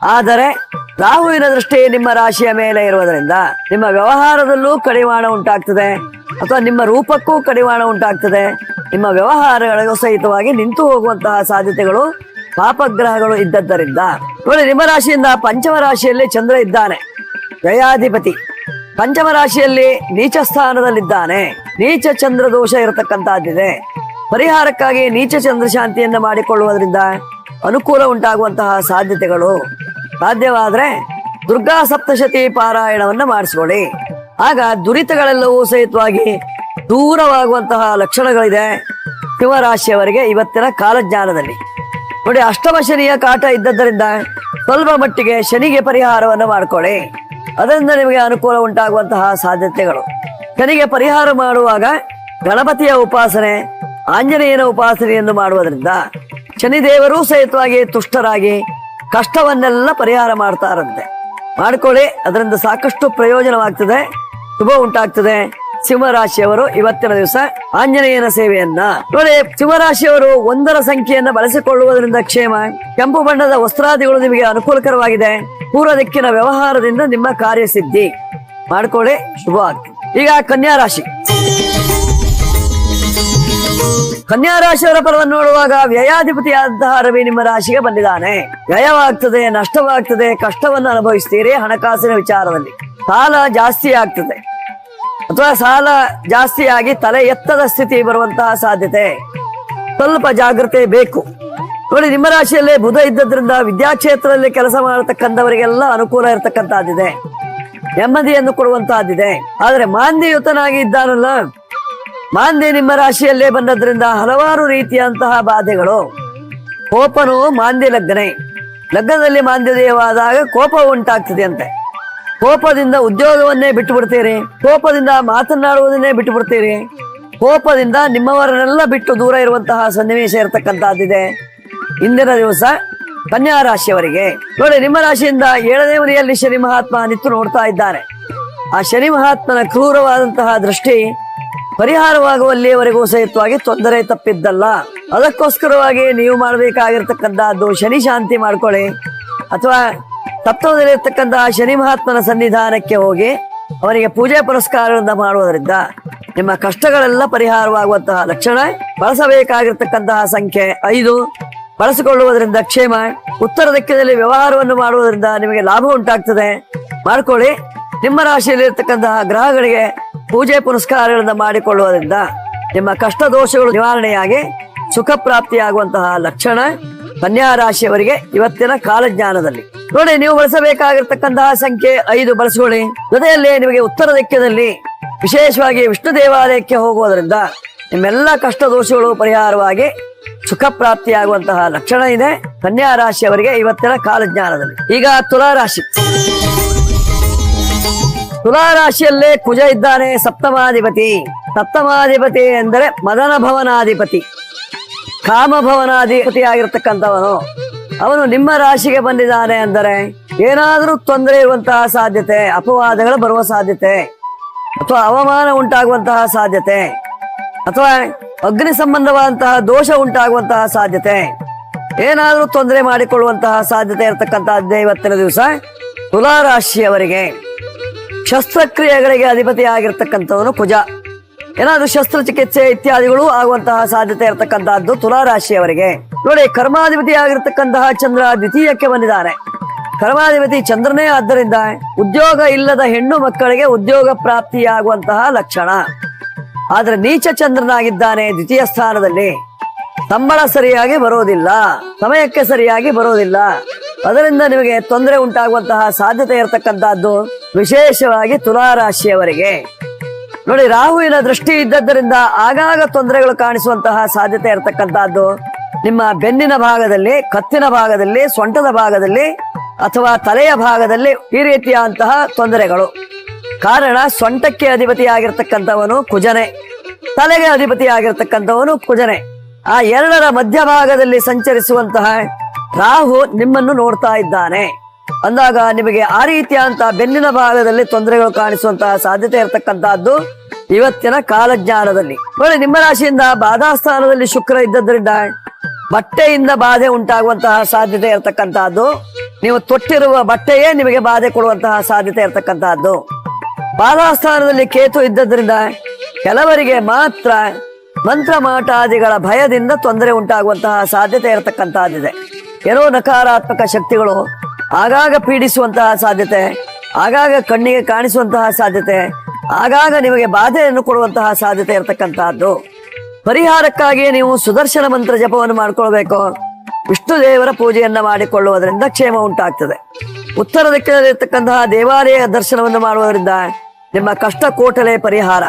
ಆದರೆ, ರಾಹುವಿನ ದೃಷ್ಟಿ ನಿಮ್ಮ ರಾಶಿಯ ಮೇಲೆ ಇರುವುದರಿಂದ ನಿಮ್ಮ ವ್ಯವಹಾರದಲ್ಲೂ ಕಡಿವಾಣ ಉಂಟಾಗ್ತದೆ. ಅಥವಾ ನಿಮ್ಮ ರೂಪಕ್ಕೂ ಕಡಿವಾಣ ಉಂಟಾಗ್ತದೆ. ನಿಮ್ಮ ವ್ಯವಹಾರಗಳಿಗೂ ಸಹಿತವಾಗಿ ನಿಂತು ಹೋಗುವಂತಹ ಸಾಧ್ಯತೆಗಳು ಪಾಪಗ್ರಹಗಳು ಇದ್ದದ್ದರಿಂದ ನೋಡಿ ನಿಮ್ಮ ರಾಶಿಯಿಂದ ಪಂಚಮ ರಾಶಿಯಲ್ಲಿ ಚಂದ್ರ ಇದ್ದಾನೆ. ಜಯಾಧಿಪತಿ. ಪಂಚಮ ರಾಶಿಯಲ್ಲಿ ನೀಚ ಸ್ಥಾನದಲ್ಲಿದ್ದಾನೆ. ನೀಚ ಚಂದ್ರ ದೋಷ ಇರತಕ್ಕಂತಹದ್ದಿದೆ ಪರಿಹಾರಕ್ಕಾಗಿ ನೀಚ ಚಂದ್ರ ಶಾಂತಿಯನ್ನು ಮಾಡಿಕೊಳ್ಳುವುದರಿಂದ ಅನುಕೂಲ ಉಂಟಾಗುವಂತಹ ಸಾಧ್ಯತೆಗಳು. ಸಾಧ್ಯವಾದ್ರೆ ದುರ್ಗಾ ಸಪ್ತಶತಿ ಪಾರಾಯಣವನ್ನು ಮಾಡಿಸ್ಕೊಳ್ಳಿ. ಆಗ ದುರಿತಗಳೆಲ್ಲವೂ ಸಹಿತವಾಗಿ ದೂರವಾಗುವಂತಹ ಲಕ್ಷಣಗಳಿದೆ. ಶಿವರಾಶಿಯವರಿಗೆ ಇವತ್ತಿನ ಕಾಲಜ್ಞಾನದಲ್ಲಿ. ನೋಡಿ, ಅಷ್ಟಮ ಶನಿಯ ಕಾಟ ಇದ್ದದ್ದರಿಂದ ಸ್ವಲ್ಪ ಮಟ್ಟಿಗೆ ಶನಿಗೆ ಪರಿಹಾರವನ್ನು ಮಾಡಿಕೊಳ್ಳಿ. ಅದರಿಂದ ನಿಮಗೆ ಅನುಕೂಲ ಉಂಟಾಗುವಂತಹ ಸಾಧ್ಯತೆಗಳು. ಶನಿಗೆ ಪರಿಹಾರ ಮಾಡುವಾಗ ಗಣಪತಿಯ ಉಪಾಸನೆ, ಆಂಜನೇಯನ ಉಪಾಸನೆಯನ್ನು ಮಾಡುವುದರಿಂದ ಶನಿದೇವರೂ ಸಹಿತವಾಗಿ ತುಷ್ಟರಾಗಿ ಕಷ್ಟವನ್ನೆಲ್ಲ ಪರಿಹಾರ ಮಾಡ್ತಾರಂತೆ ಮಾಡಿಕೊಳ್ಳಿ, ಅದರಿಂದ ಸಾಕಷ್ಟು ಪ್ರಯೋಜನವಾಗ್ತದೆ, ಶುಭ ಉಂಟಾಗ್ತದೆ. ಸಿಂಹರಾಶಿಯವರು ಇವತ್ತಿನ ದಿವಸ ಆಂಜನೇಯನ ಸೇವೆಯನ್ನ ನೋಡಿ, ಸಿಂಹರಾಶಿಯವರು ಒಂದರ ಸಂಖ್ಯೆಯನ್ನ ಬಳಸಿಕೊಳ್ಳುವುದರಿಂದ ಕ್ಷೇಮ. ಕೆಂಪು ಬಣ್ಣದ ವಸ್ತ್ರಾದಿಗಳು ನಿಮಗೆ ಅನುಕೂಲಕರವಾಗಿದೆ. ಪೂರ್ವ ದಿಕ್ಕಿನ ವ್ಯವಹಾರದಿಂದ ನಿಮ್ಮ ಕಾರ್ಯಸಿದ್ಧಿ. ಮಾಡ್ಕೊಳ್ಳಿ, ಶುಭ ಈಗ ಕನ್ಯಾ ರಾಶಿ. ಕನ್ಯಾ ರಾಶಿಯವರ ಫಲವನ್ನು ನೋಡುವಾಗ ವ್ಯಯಾಧಿಪತಿಯಾದಂತಹ ರವಿ ನಿಮ್ಮ ರಾಶಿಗೆ ಬಂದಿದ್ದಾನೆ. ವ್ಯಯವಾಗ್ತದೆ, ನಷ್ಟವಾಗ್ತದೆ, ಕಷ್ಟವನ್ನು ಅನುಭವಿಸ್ತೀರಿ ಹಣಕಾಸಿನ ವಿಚಾರದಲ್ಲಿ. ಸಾಲ ಜಾಸ್ತಿ ಆಗ್ತದೆ. ಅಥವಾ ಸಾಲ ಜಾಸ್ತಿಯಾಗಿ ತಲೆ ಎತ್ತದ ಸ್ಥಿತಿ ಬರುವಂತಹ ಸಾಧ್ಯತೆ. ಸ್ವಲ್ಪ ಜಾಗ್ರತೆ ಬೇಕು. ನೋಡಿ, ನಿಮ್ಮ ರಾಶಿಯಲ್ಲೇ ಬುಧ ಇದ್ದದ್ರಿಂದ ವಿದ್ಯಾಕ್ಷೇತ್ರದಲ್ಲಿ ಕೆಲಸ ಮಾಡತಕ್ಕಂಥವರಿಗೆಲ್ಲ ಅನುಕೂಲ ಇರತಕ್ಕಂತಹದ್ದಿದೆ ನೆಮ್ಮದಿಯನ್ನು ಕೊಡುವಂತಹದ್ದಿದೆ ಆದರೆ ಮಾಂದಿಯುತನಾಗಿ ಇದ್ದಾನಲ್ಲ. ಮಾಂದಿ ನಿಮ್ಮ ರಾಶಿಯಲ್ಲೇ ಬಂದದ್ರಿಂದ ಹಲವಾರು ರೀತಿಯಂತಹ ಬಾಧೆಗಳು. ಕೋಪನು ಮಾಂದಿ ಲಗ್ನೆ ಲಗ್ನದಲ್ಲಿ ಮಾಂದ್ಯದೇಯವಾದಾಗ ಕೋಪ ಉಂಟಾಗ್ತದೆ ಅಂತೆ ಕೋಪದಿಂದ ಉದ್ಯೋಗವನ್ನೇ ಬಿಟ್ಟು ಬಿಡ್ತೀರಿ. ಕೋಪದಿಂದ ಮಾತನಾಡುವುದನ್ನೇ ಬಿಟ್ಟು ಬಿಡ್ತೀರಿ. ಕೋಪದಿಂದ ನಿಮ್ಮವರನ್ನೆಲ್ಲ ಬಿಟ್ಟು ದೂರ ಇರುವಂತಹ ಸನ್ನಿವೇಶ ಇರತಕ್ಕಂತಹದ್ದಿದೆ. ಇಂದಿನ ದಿವಸ ಕನ್ಯಾ ರಾಶಿಯವರಿಗೆ. ನೋಡಿ, ನಿಮ್ಮ ರಾಶಿಯಿಂದ ಏಳನೇ ಮನೆಯಲ್ಲಿ ಶನಿ ಮಹಾತ್ಮ ನಿಂತು ನೋಡ್ತಾ ಇದ್ದಾರೆ. ಆ ಶನಿ ಮಹಾತ್ಮನ ಕ್ರೂರವಾದಂತಹ ದೃಷ್ಟಿ ಪರಿಹಾರವಾಗುವಲ್ಲಿಯವರೆಗೂ ಸಹಿತವಾಗಿ ತೊಂದರೆ ತಪ್ಪಿದ್ದಲ್ಲ. ಅದಕ್ಕೋಸ್ಕರವಾಗಿ ನೀವು ಮಾಡಬೇಕಾಗಿರ್ತಕ್ಕಂಥದ್ದು ಶನಿ ಶಾಂತಿ ಮಾಡ್ಕೊಳ್ಳಿ. ಅಥವಾ ತತ್ವದಲ್ಲಿರ್ತಕ್ಕಂತಹ ಶನಿ ಮಹಾತ್ಮನ ಸನ್ನಿಧಾನಕ್ಕೆ ಹೋಗಿ ಅವರಿಗೆ ಪೂಜೆ ಪುರಸ್ಕಾರಗಳನ್ನು ಮಾಡುವುದರಿಂದ ನಿಮ್ಮ ಕಷ್ಟಗಳೆಲ್ಲ ಪರಿಹಾರವಾಗುವಂತಹ ಲಕ್ಷಣ. ಬಳಸಬೇಕಾಗಿರ್ತಕ್ಕಂತಹ ಸಂಖ್ಯೆ ಐದು. ಬಳಸಿಕೊಳ್ಳುವುದರಿಂದ ಕ್ಷೇಮ. ಉತ್ತರ ದಿಕ್ಕಿನಲ್ಲಿ ವ್ಯವಹಾರವನ್ನು ಮಾಡುವುದರಿಂದ ನಿಮಗೆ ಲಾಭ ಉಂಟಾಗ್ತದೆ. ಮಾಡ್ಕೊಳ್ಳಿ. ನಿಮ್ಮ ರಾಶಿಯಲ್ಲಿ ಇರ್ತಕ್ಕಂತಹ ಗ್ರಹಗಳಿಗೆ ಪೂಜೆ ಪುರಸ್ಕಾರಗಳನ್ನು ಮಾಡಿಕೊಳ್ಳುವುದರಿಂದ ನಿಮ್ಮ ಕಷ್ಟ ದೋಷಗಳು ನಿವಾರಣೆಯಾಗಿ ಸುಖ ಪ್ರಾಪ್ತಿಯಾಗುವಂತಹ ಲಕ್ಷಣ. ಕನ್ಯಾ ರಾಶಿಯವರಿಗೆ ಇವತ್ತಿನ ಕಾಲಜ್ಞಾನದಲ್ಲಿ. ನೋಡಿ, ನೀವು ಬಳಸಬೇಕಾಗಿರ್ತಕ್ಕಂತಹ ಸಂಖ್ಯೆ ಐದು ಬಳಸಿಕೊಳ್ಳಿ. ಜೊತೆಯಲ್ಲಿ ನಿಮಗೆ ಉತ್ತರ ದಿಕ್ಕಿನಲ್ಲಿ ವಿಶೇಷವಾಗಿ ವಿಷ್ಣು ದೇವಾಲಯಕ್ಕೆ ಹೋಗುವುದರಿಂದ ನಿಮ್ಮೆಲ್ಲ ಕಷ್ಟ ದೋಷಗಳು ಪರಿಹಾರವಾಗಿ ಸುಖ ಪ್ರಾಪ್ತಿಯಾಗುವಂತಹ ಲಕ್ಷಣ ಇದೆ ಕನ್ಯಾ ರಾಶಿಯವರಿಗೆ ಇವತ್ತಿನ ಕಾಲಜ್ಞಾನದಲ್ಲಿ. ಈಗ ತುಲಾ ರಾಶಿ ತುಲಾ ರಾಶಿಯಲ್ಲೇ ಕುಜ ಇದ್ದಾನೆ ಸಪ್ತಮಾಧಿಪತಿ. ಸಪ್ತಮಾಧಿಪತಿ ಎಂದರೆ ಮದನ ಭವನಾಧಿಪತಿ. ಕಾಮಭವನಾಧಿಪತಿ ಆಗಿರ್ತಕ್ಕಂಥವನು ಅವನು ನಿಮ್ಮ ರಾಶಿಗೆ ಬಂದಿದ್ದಾನೆ ಅಂದರೆ ಏನಾದರೂ ತೊಂದರೆ ಇರುವಂತಹ ಸಾಧ್ಯತೆ, ಅಪವಾದಗಳು ಬರುವ ಸಾಧ್ಯತೆ, ಅಥವಾ ಅವಮಾನ ಉಂಟಾಗುವಂತಹ ಸಾಧ್ಯತೆ, ಅಥವಾ ಅಗ್ನಿ ಸಂಬಂಧವಾದಂತಹ ದೋಷ ಉಂಟಾಗುವಂತಹ ಸಾಧ್ಯತೆ, ಏನಾದರೂ ತೊಂದರೆ ಮಾಡಿಕೊಳ್ಳುವಂತಹ ಸಾಧ್ಯತೆ ಇರತಕ್ಕಂತಹ ಇವತ್ತಿನ ದಿವಸ ತುಲಾ ರಾಶಿಯವರಿಗೆ ಶಸ್ತ್ರಕ್ರಿಯೆಗಳಿಗೆ ಅಧಿಪತಿ ಆಗಿರ್ತಕ್ಕಂಥವನು ಕುಜ. ಏನಾದ್ರೂ ಶಸ್ತ್ರಚಿಕಿತ್ಸೆ ಇತ್ಯಾದಿಗಳು ಆಗುವಂತಹ ಸಾಧ್ಯತೆ ಇರತಕ್ಕಂತಹದ್ದು ತುಲಾ ರಾಶಿಯವರಿಗೆ ನೋಡಿ, ಕರ್ಮಾಧಿಪತಿ ಆಗಿರತಕ್ಕಂತಹ ಚಂದ್ರ ದ್ವಿತೀಯಕ್ಕೆ ಬಂದಿದ್ದಾನೆ. ಕರ್ಮಾಧಿಪತಿ ಚಂದ್ರನೇ ಆದ್ದರಿಂದ ಉದ್ಯೋಗ ಇಲ್ಲದ ಹೆಣ್ಣು ಮಕ್ಕಳಿಗೆ ಉದ್ಯೋಗ ಪ್ರಾಪ್ತಿಯಾಗುವಂತಹ ಲಕ್ಷಣ. ಆದ್ರೆ ನೀಚ ಚಂದ್ರನಾಗಿದ್ದಾನೆ ದ್ವಿತೀಯ ಸ್ಥಾನದಲ್ಲಿ. ಸಂಬಳ ಸರಿಯಾಗಿ ಬರೋದಿಲ್ಲ, ಸಮಯಕ್ಕೆ ಸರಿಯಾಗಿ ಬರೋದಿಲ್ಲ. ಅದರಿಂದ ನಿಮಗೆ ತೊಂದರೆ ಉಂಟಾಗುವಂತಹ ಸಾಧ್ಯತೆ ಇರತಕ್ಕಂತಹದ್ದು ವಿಶೇಷವಾಗಿ ತುಲಾ ರಾಶಿಯವರಿಗೆ ನೋಡಿ, ರಾಹುವಿನ ದೃಷ್ಟಿ ಇದ್ದದ್ದರಿಂದ ಆಗಾಗ ತೊಂದರೆಗಳು ಕಾಣಿಸುವಂತಹ ಸಾಧ್ಯತೆ ಇರತಕ್ಕಂತಹದ್ದು ನಿಮ್ಮ ಬೆನ್ನಿನ ಭಾಗದಲ್ಲಿ, ಕತ್ತಿನ ಭಾಗದಲ್ಲಿ, ಸೊಂಟದ ಭಾಗದಲ್ಲಿ, ಅಥವಾ ತಲೆಯ ಭಾಗದಲ್ಲಿ ಈ ರೀತಿಯಾದಂತಹ ತೊಂದರೆಗಳು. ಕಾರಣ, ಸೊಂಟಕ್ಕೆ ಅಧಿಪತಿ ಆಗಿರ್ತಕ್ಕಂಥವನು ಕುಜನೆ. ತಲೆಗೆ ಅಧಿಪತಿ ಆಗಿರ್ತಕ್ಕಂಥವನು ಕುಜನೆ. ಆ ಎರಡರ ಮಧ್ಯಭಾಗದಲ್ಲಿ ಸಂಚರಿಸುವಂತಹ ರಾಹು ನಿಮ್ಮನ್ನು ನೋಡ್ತಾ ಇದ್ದಾನೆ. ಅಂದಾಗ ನಿಮಗೆ ಆ ರೀತಿಯಾದಂತಹ ಬೆನ್ನಿನ ಭಾಗದಲ್ಲಿ ತೊಂದರೆಗಳು ಕಾಣಿಸುವಂತಹ ಸಾಧ್ಯತೆ ಇರತಕ್ಕಂತಹದ್ದು ಇವತ್ತಿನ ಕಾಲಜ್ಞಾನದಲ್ಲಿ. ನೋಡಿ, ನಿಮ್ಮ ರಾಶಿಯಿಂದ ಬಾಧಾ ಸ್ಥಾನದಲ್ಲಿ ಶುಕ್ರ ಇದ್ದದ್ರಿಂದ ಬಟ್ಟೆಯಿಂದ ಬಾಧೆ ಉಂಟಾಗುವಂತಹ ಸಾಧ್ಯತೆ ಇರತಕ್ಕಂತಹದ್ದು. ನೀವು ತೊಟ್ಟಿರುವ ಬಟ್ಟೆಯೇ ನಿಮಗೆ ಬಾಧೆ ಕೊಡುವಂತಹ ಸಾಧ್ಯತೆ ಇರತಕ್ಕಂತಹದ್ದು. ಬಾಧಾಸ್ಥಾನದಲ್ಲಿ ಕೇತು ಇದ್ದದ್ರಿಂದ ಕೆಲವರಿಗೆ ಮಾತ್ರ ಮಂತ್ರ ಮಾಟಾದಿಗಳ ಭಯದಿಂದ ತೊಂದರೆ ಉಂಟಾಗುವಂತಹ ಸಾಧ್ಯತೆ ಇರತಕ್ಕಂತಹದ್ದಿದೆ. ಏನೋ ನಕಾರಾತ್ಮಕ ಶಕ್ತಿಗಳು ಆಗಾಗ ಪೀಡಿಸುವಂತಹ ಸಾಧ್ಯತೆ, ಆಗಾಗ ಕಣ್ಣಿಗೆ ಕಾಣಿಸುವಂತಹ ಸಾಧ್ಯತೆ, ಆಗಾಗ ನಿಮಗೆ ಬಾಧೆಯನ್ನು ಕೊಡುವಂತಹ ಸಾಧ್ಯತೆ ಇರತಕ್ಕಂತಹದ್ದು. ಪರಿಹಾರಕ್ಕಾಗಿ ನೀವು ಸುದರ್ಶನ ಮಂತ್ರ ಜಪವನ್ನು ಮಾಡಿಕೊಳ್ಬೇಕು. ವಿಷ್ಣು ದೇವರ ಪೂಜೆಯನ್ನ ಮಾಡಿಕೊಳ್ಳುವುದರಿಂದ ಕ್ಷೇಮ ಉಂಟಾಗ್ತದೆ. ಉತ್ತರ ದಿಕ್ಕಿನಲ್ಲಿರ್ತಕ್ಕಂತಹ ದೇವಾಲಯ ದರ್ಶನವನ್ನು ಮಾಡುವುದರಿಂದ ನಿಮ್ಮ ಕಷ್ಟ ಕೋಟಲೆ ಪರಿಹಾರ.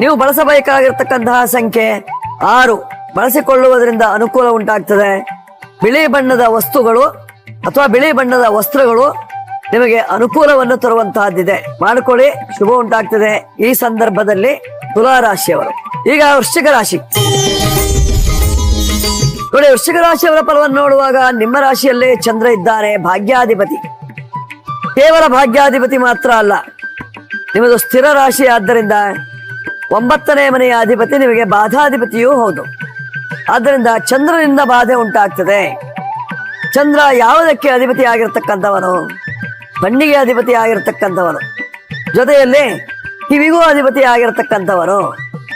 ನೀವು ಬಳಸಬೇಕಾಗಿರ್ತಕ್ಕಂತಹ ಸಂಖ್ಯೆ ಆರು. ಬಳಸಿಕೊಳ್ಳುವುದರಿಂದ ಅನುಕೂಲ ಉಂಟಾಗ್ತದೆ. ಬಿಳಿ ಬಣ್ಣದ ವಸ್ತುಗಳು ಅಥವಾ ಬಿಳಿ ಬಣ್ಣದ ವಸ್ತ್ರಗಳು ನಿಮಗೆ ಅನುಕೂಲವನ್ನು ತರುವಂತಹದ್ದಿದೆ. ಮಾಡಿಕೊಳ್ಳಿ, ಶುಭ ಉಂಟಾಗ್ತದೆ ಈ ಸಂದರ್ಭದಲ್ಲಿ ತುಲಾ ರಾಶಿಯವರು ಈಗ ವೃಶ್ಚಿಕ ರಾಶಿ. ನೋಡಿ, ವೃಶ್ಚಿಕ ರಾಶಿಯವರ ಫಲವನ್ನು ನೋಡುವಾಗ ನಿಮ್ಮ ರಾಶಿಯಲ್ಲೇ ಚಂದ್ರ ಇದ್ದಾರೆ, ಭಾಗ್ಯಾಧಿಪತಿ. ಕೇವಲ ಭಾಗ್ಯಾಧಿಪತಿ ಮಾತ್ರ ಅಲ್ಲ, ನಿಮ್ಮದು ಸ್ಥಿರ ರಾಶಿ ಆದ್ದರಿಂದ ಒಂಬತ್ತನೇ ಮನೆಯ ಅಧಿಪತಿ ನಿಮಗೆ ಬಾಧಾಧಿಪತಿಯೂ ಹೌದು. ಆದ್ದರಿಂದ ಚಂದ್ರನಿಂದ ಬಾಧೆ ಉಂಟಾಗ್ತದೆ. ಚಂದ್ರ ಯಾವುದಕ್ಕೆ ಅಧಿಪತಿ ಆಗಿರತಕ್ಕಂಥವನು? ಕಣ್ಣಿಗೆ ಅಧಿಪತಿ ಆಗಿರ್ತಕ್ಕಂಥವನು. ಜೊತೆಯಲ್ಲಿ ಕಿವಿಗೂ ಅಧಿಪತಿ ಆಗಿರತಕ್ಕಂಥವನು.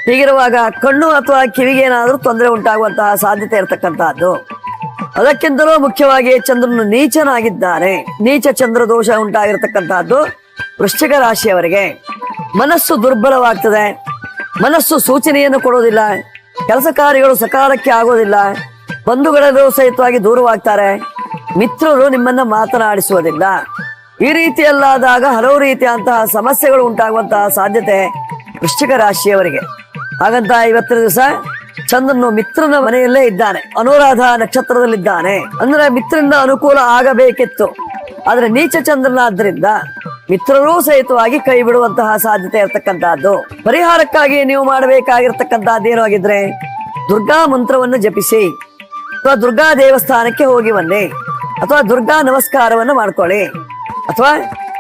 ಹೀಗಿರುವಾಗ ಕಣ್ಣು ಅಥವಾ ಕಿವಿಗೆ ಏನಾದರೂ ತೊಂದರೆ ಉಂಟಾಗುವಂತಹ ಸಾಧ್ಯತೆ ಇರತಕ್ಕಂತಹದ್ದು ಅದಕ್ಕಿಂತಲೂ ಮುಖ್ಯವಾಗಿ ಚಂದ್ರನು ನೀಚನಾಗಿದ್ದಾನೆ. ನೀಚ ಚಂದ್ರ ದೋಷ ಉಂಟಾಗಿರತಕ್ಕಂತಹದ್ದು ವೃಶ್ಚಿಕ ರಾಶಿಯವರಿಗೆ. ಮನಸ್ಸು ದುರ್ಬಲವಾಗ್ತದೆ. ಮನಸ್ಸು ಸೂಚನೆಯನ್ನು ಕೊಡೋದಿಲ್ಲ ಕೆಲಸ ಕಾರ್ಯಗಳು ಸಕಾಲಕ್ಕೆ ಆಗೋದಿಲ್ಲ. ಬಂಧುಗಳೆಲ್ಲರೂ ಸಹಿತವಾಗಿ ದೂರವಾಗ್ತಾರೆ. ಮಿತ್ರರು ನಿಮ್ಮನ್ನ ಮಾತನಾಡಿಸುವುದಿಲ್ಲ. ಈ ರೀತಿಯಲ್ಲಾದಾಗ ಹಲವು ರೀತಿಯಂತಹ ಸಮಸ್ಯೆಗಳು ಉಂಟಾಗುವಂತಹ ಸಾಧ್ಯತೆ ವೃಶ್ಚಿಕ ರಾಶಿಯವರಿಗೆ. ಹಾಗಂತ ಇವತ್ತಿನ ದಿವಸ ಚಂದ್ರನು ಮಿತ್ರನ ಮನೆಯಲ್ಲೇ ಇದ್ದಾನೆ. ಅನುರಾಧ ನಕ್ಷತ್ರದಲ್ಲಿದ್ದಾನೆ. ಅಂದ್ರೆ ಮಿತ್ರರಿಂದ ಅನುಕೂಲ ಆಗಬೇಕಿತ್ತು. ಆದ್ರೆ ನೀಚ ಚಂದ್ರನಾದ್ರಿಂದ ಮಿತ್ರರೂ ಸಹಿತವಾಗಿ ಕೈ ಬಿಡುವಂತಹ ಸಾಧ್ಯತೆ ಇರತಕ್ಕಂತಹದ್ದು ಪರಿಹಾರಕ್ಕಾಗಿ ನೀವು ಮಾಡಬೇಕಾಗಿರ್ತಕ್ಕಂತಹದ್ದು ಏನಾಗಿದ್ರೆ ದುರ್ಗಾ ಮಂತ್ರವನ್ನು ಜಪಿಸಿ. ಅಥವಾ ದುರ್ಗಾ ದೇವಸ್ಥಾನಕ್ಕೆ ಹೋಗಿ ಬನ್ನಿ. ಅಥವಾ ದುರ್ಗಾ ನಮಸ್ಕಾರವನ್ನು ಮಾಡ್ಕೊಳ್ಳಿ. ಅಥವಾ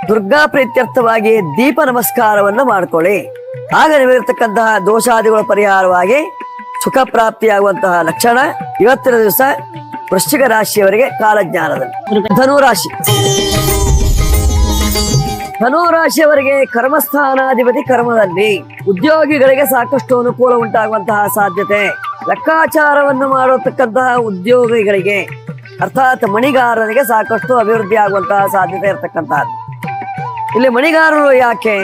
ದುರ್ಗಾ ಪ್ರೀತ್ಯರ್ಥವಾಗಿ ದೀಪ ನಮಸ್ಕಾರವನ್ನು ಮಾಡ್ಕೊಳ್ಳಿ. ಆಗ ನಿಮಗಿರ್ತಕ್ಕಂತಹ ದೋಷಾದಿಗಳ ಪರಿಹಾರವಾಗಿ ಸುಖ ಪ್ರಾಪ್ತಿಯಾಗುವಂತಹ ಲಕ್ಷಣ ಇವತ್ತಿನ ದಿವಸ ವೃಶ್ಚಿಕ ರಾಶಿಯವರಿಗೆ ಕಾಲಜ್ಞಾನದಲ್ಲಿ. ಧನುರಾಶಿ. ಧನುರಾಶಿಯವರಿಗೆ ಧನು ರಾಶಿಯವರಿಗೆ ಕರ್ಮಸ್ಥಾನಾಧಿಪತಿ ಕರ್ಮದಲ್ಲಿ ಉದ್ಯೋಗಿಗಳಿಗೆ ಸಾಕಷ್ಟು ಅನುಕೂಲ ಉಂಟಾಗುವಂತಹ ಸಾಧ್ಯತೆ. ಲೆಕ್ಕಾಚಾರವನ್ನು ಮಾಡತಕ್ಕಂತಹ ಉದ್ಯೋಗಿಗಳಿಗೆ, ಅರ್ಥಾತ್ ಮಣಿಗಾರರಿಗೆ ಸಾಕಷ್ಟು ಅಭಿವೃದ್ಧಿ ಆಗುವಂತಹ ಸಾಧ್ಯತೆ ಇರತಕ್ಕಂತಹದ್ದು. ಇಲ್ಲಿ ಮಣಿಗಾರರು ಯಾಕೆ?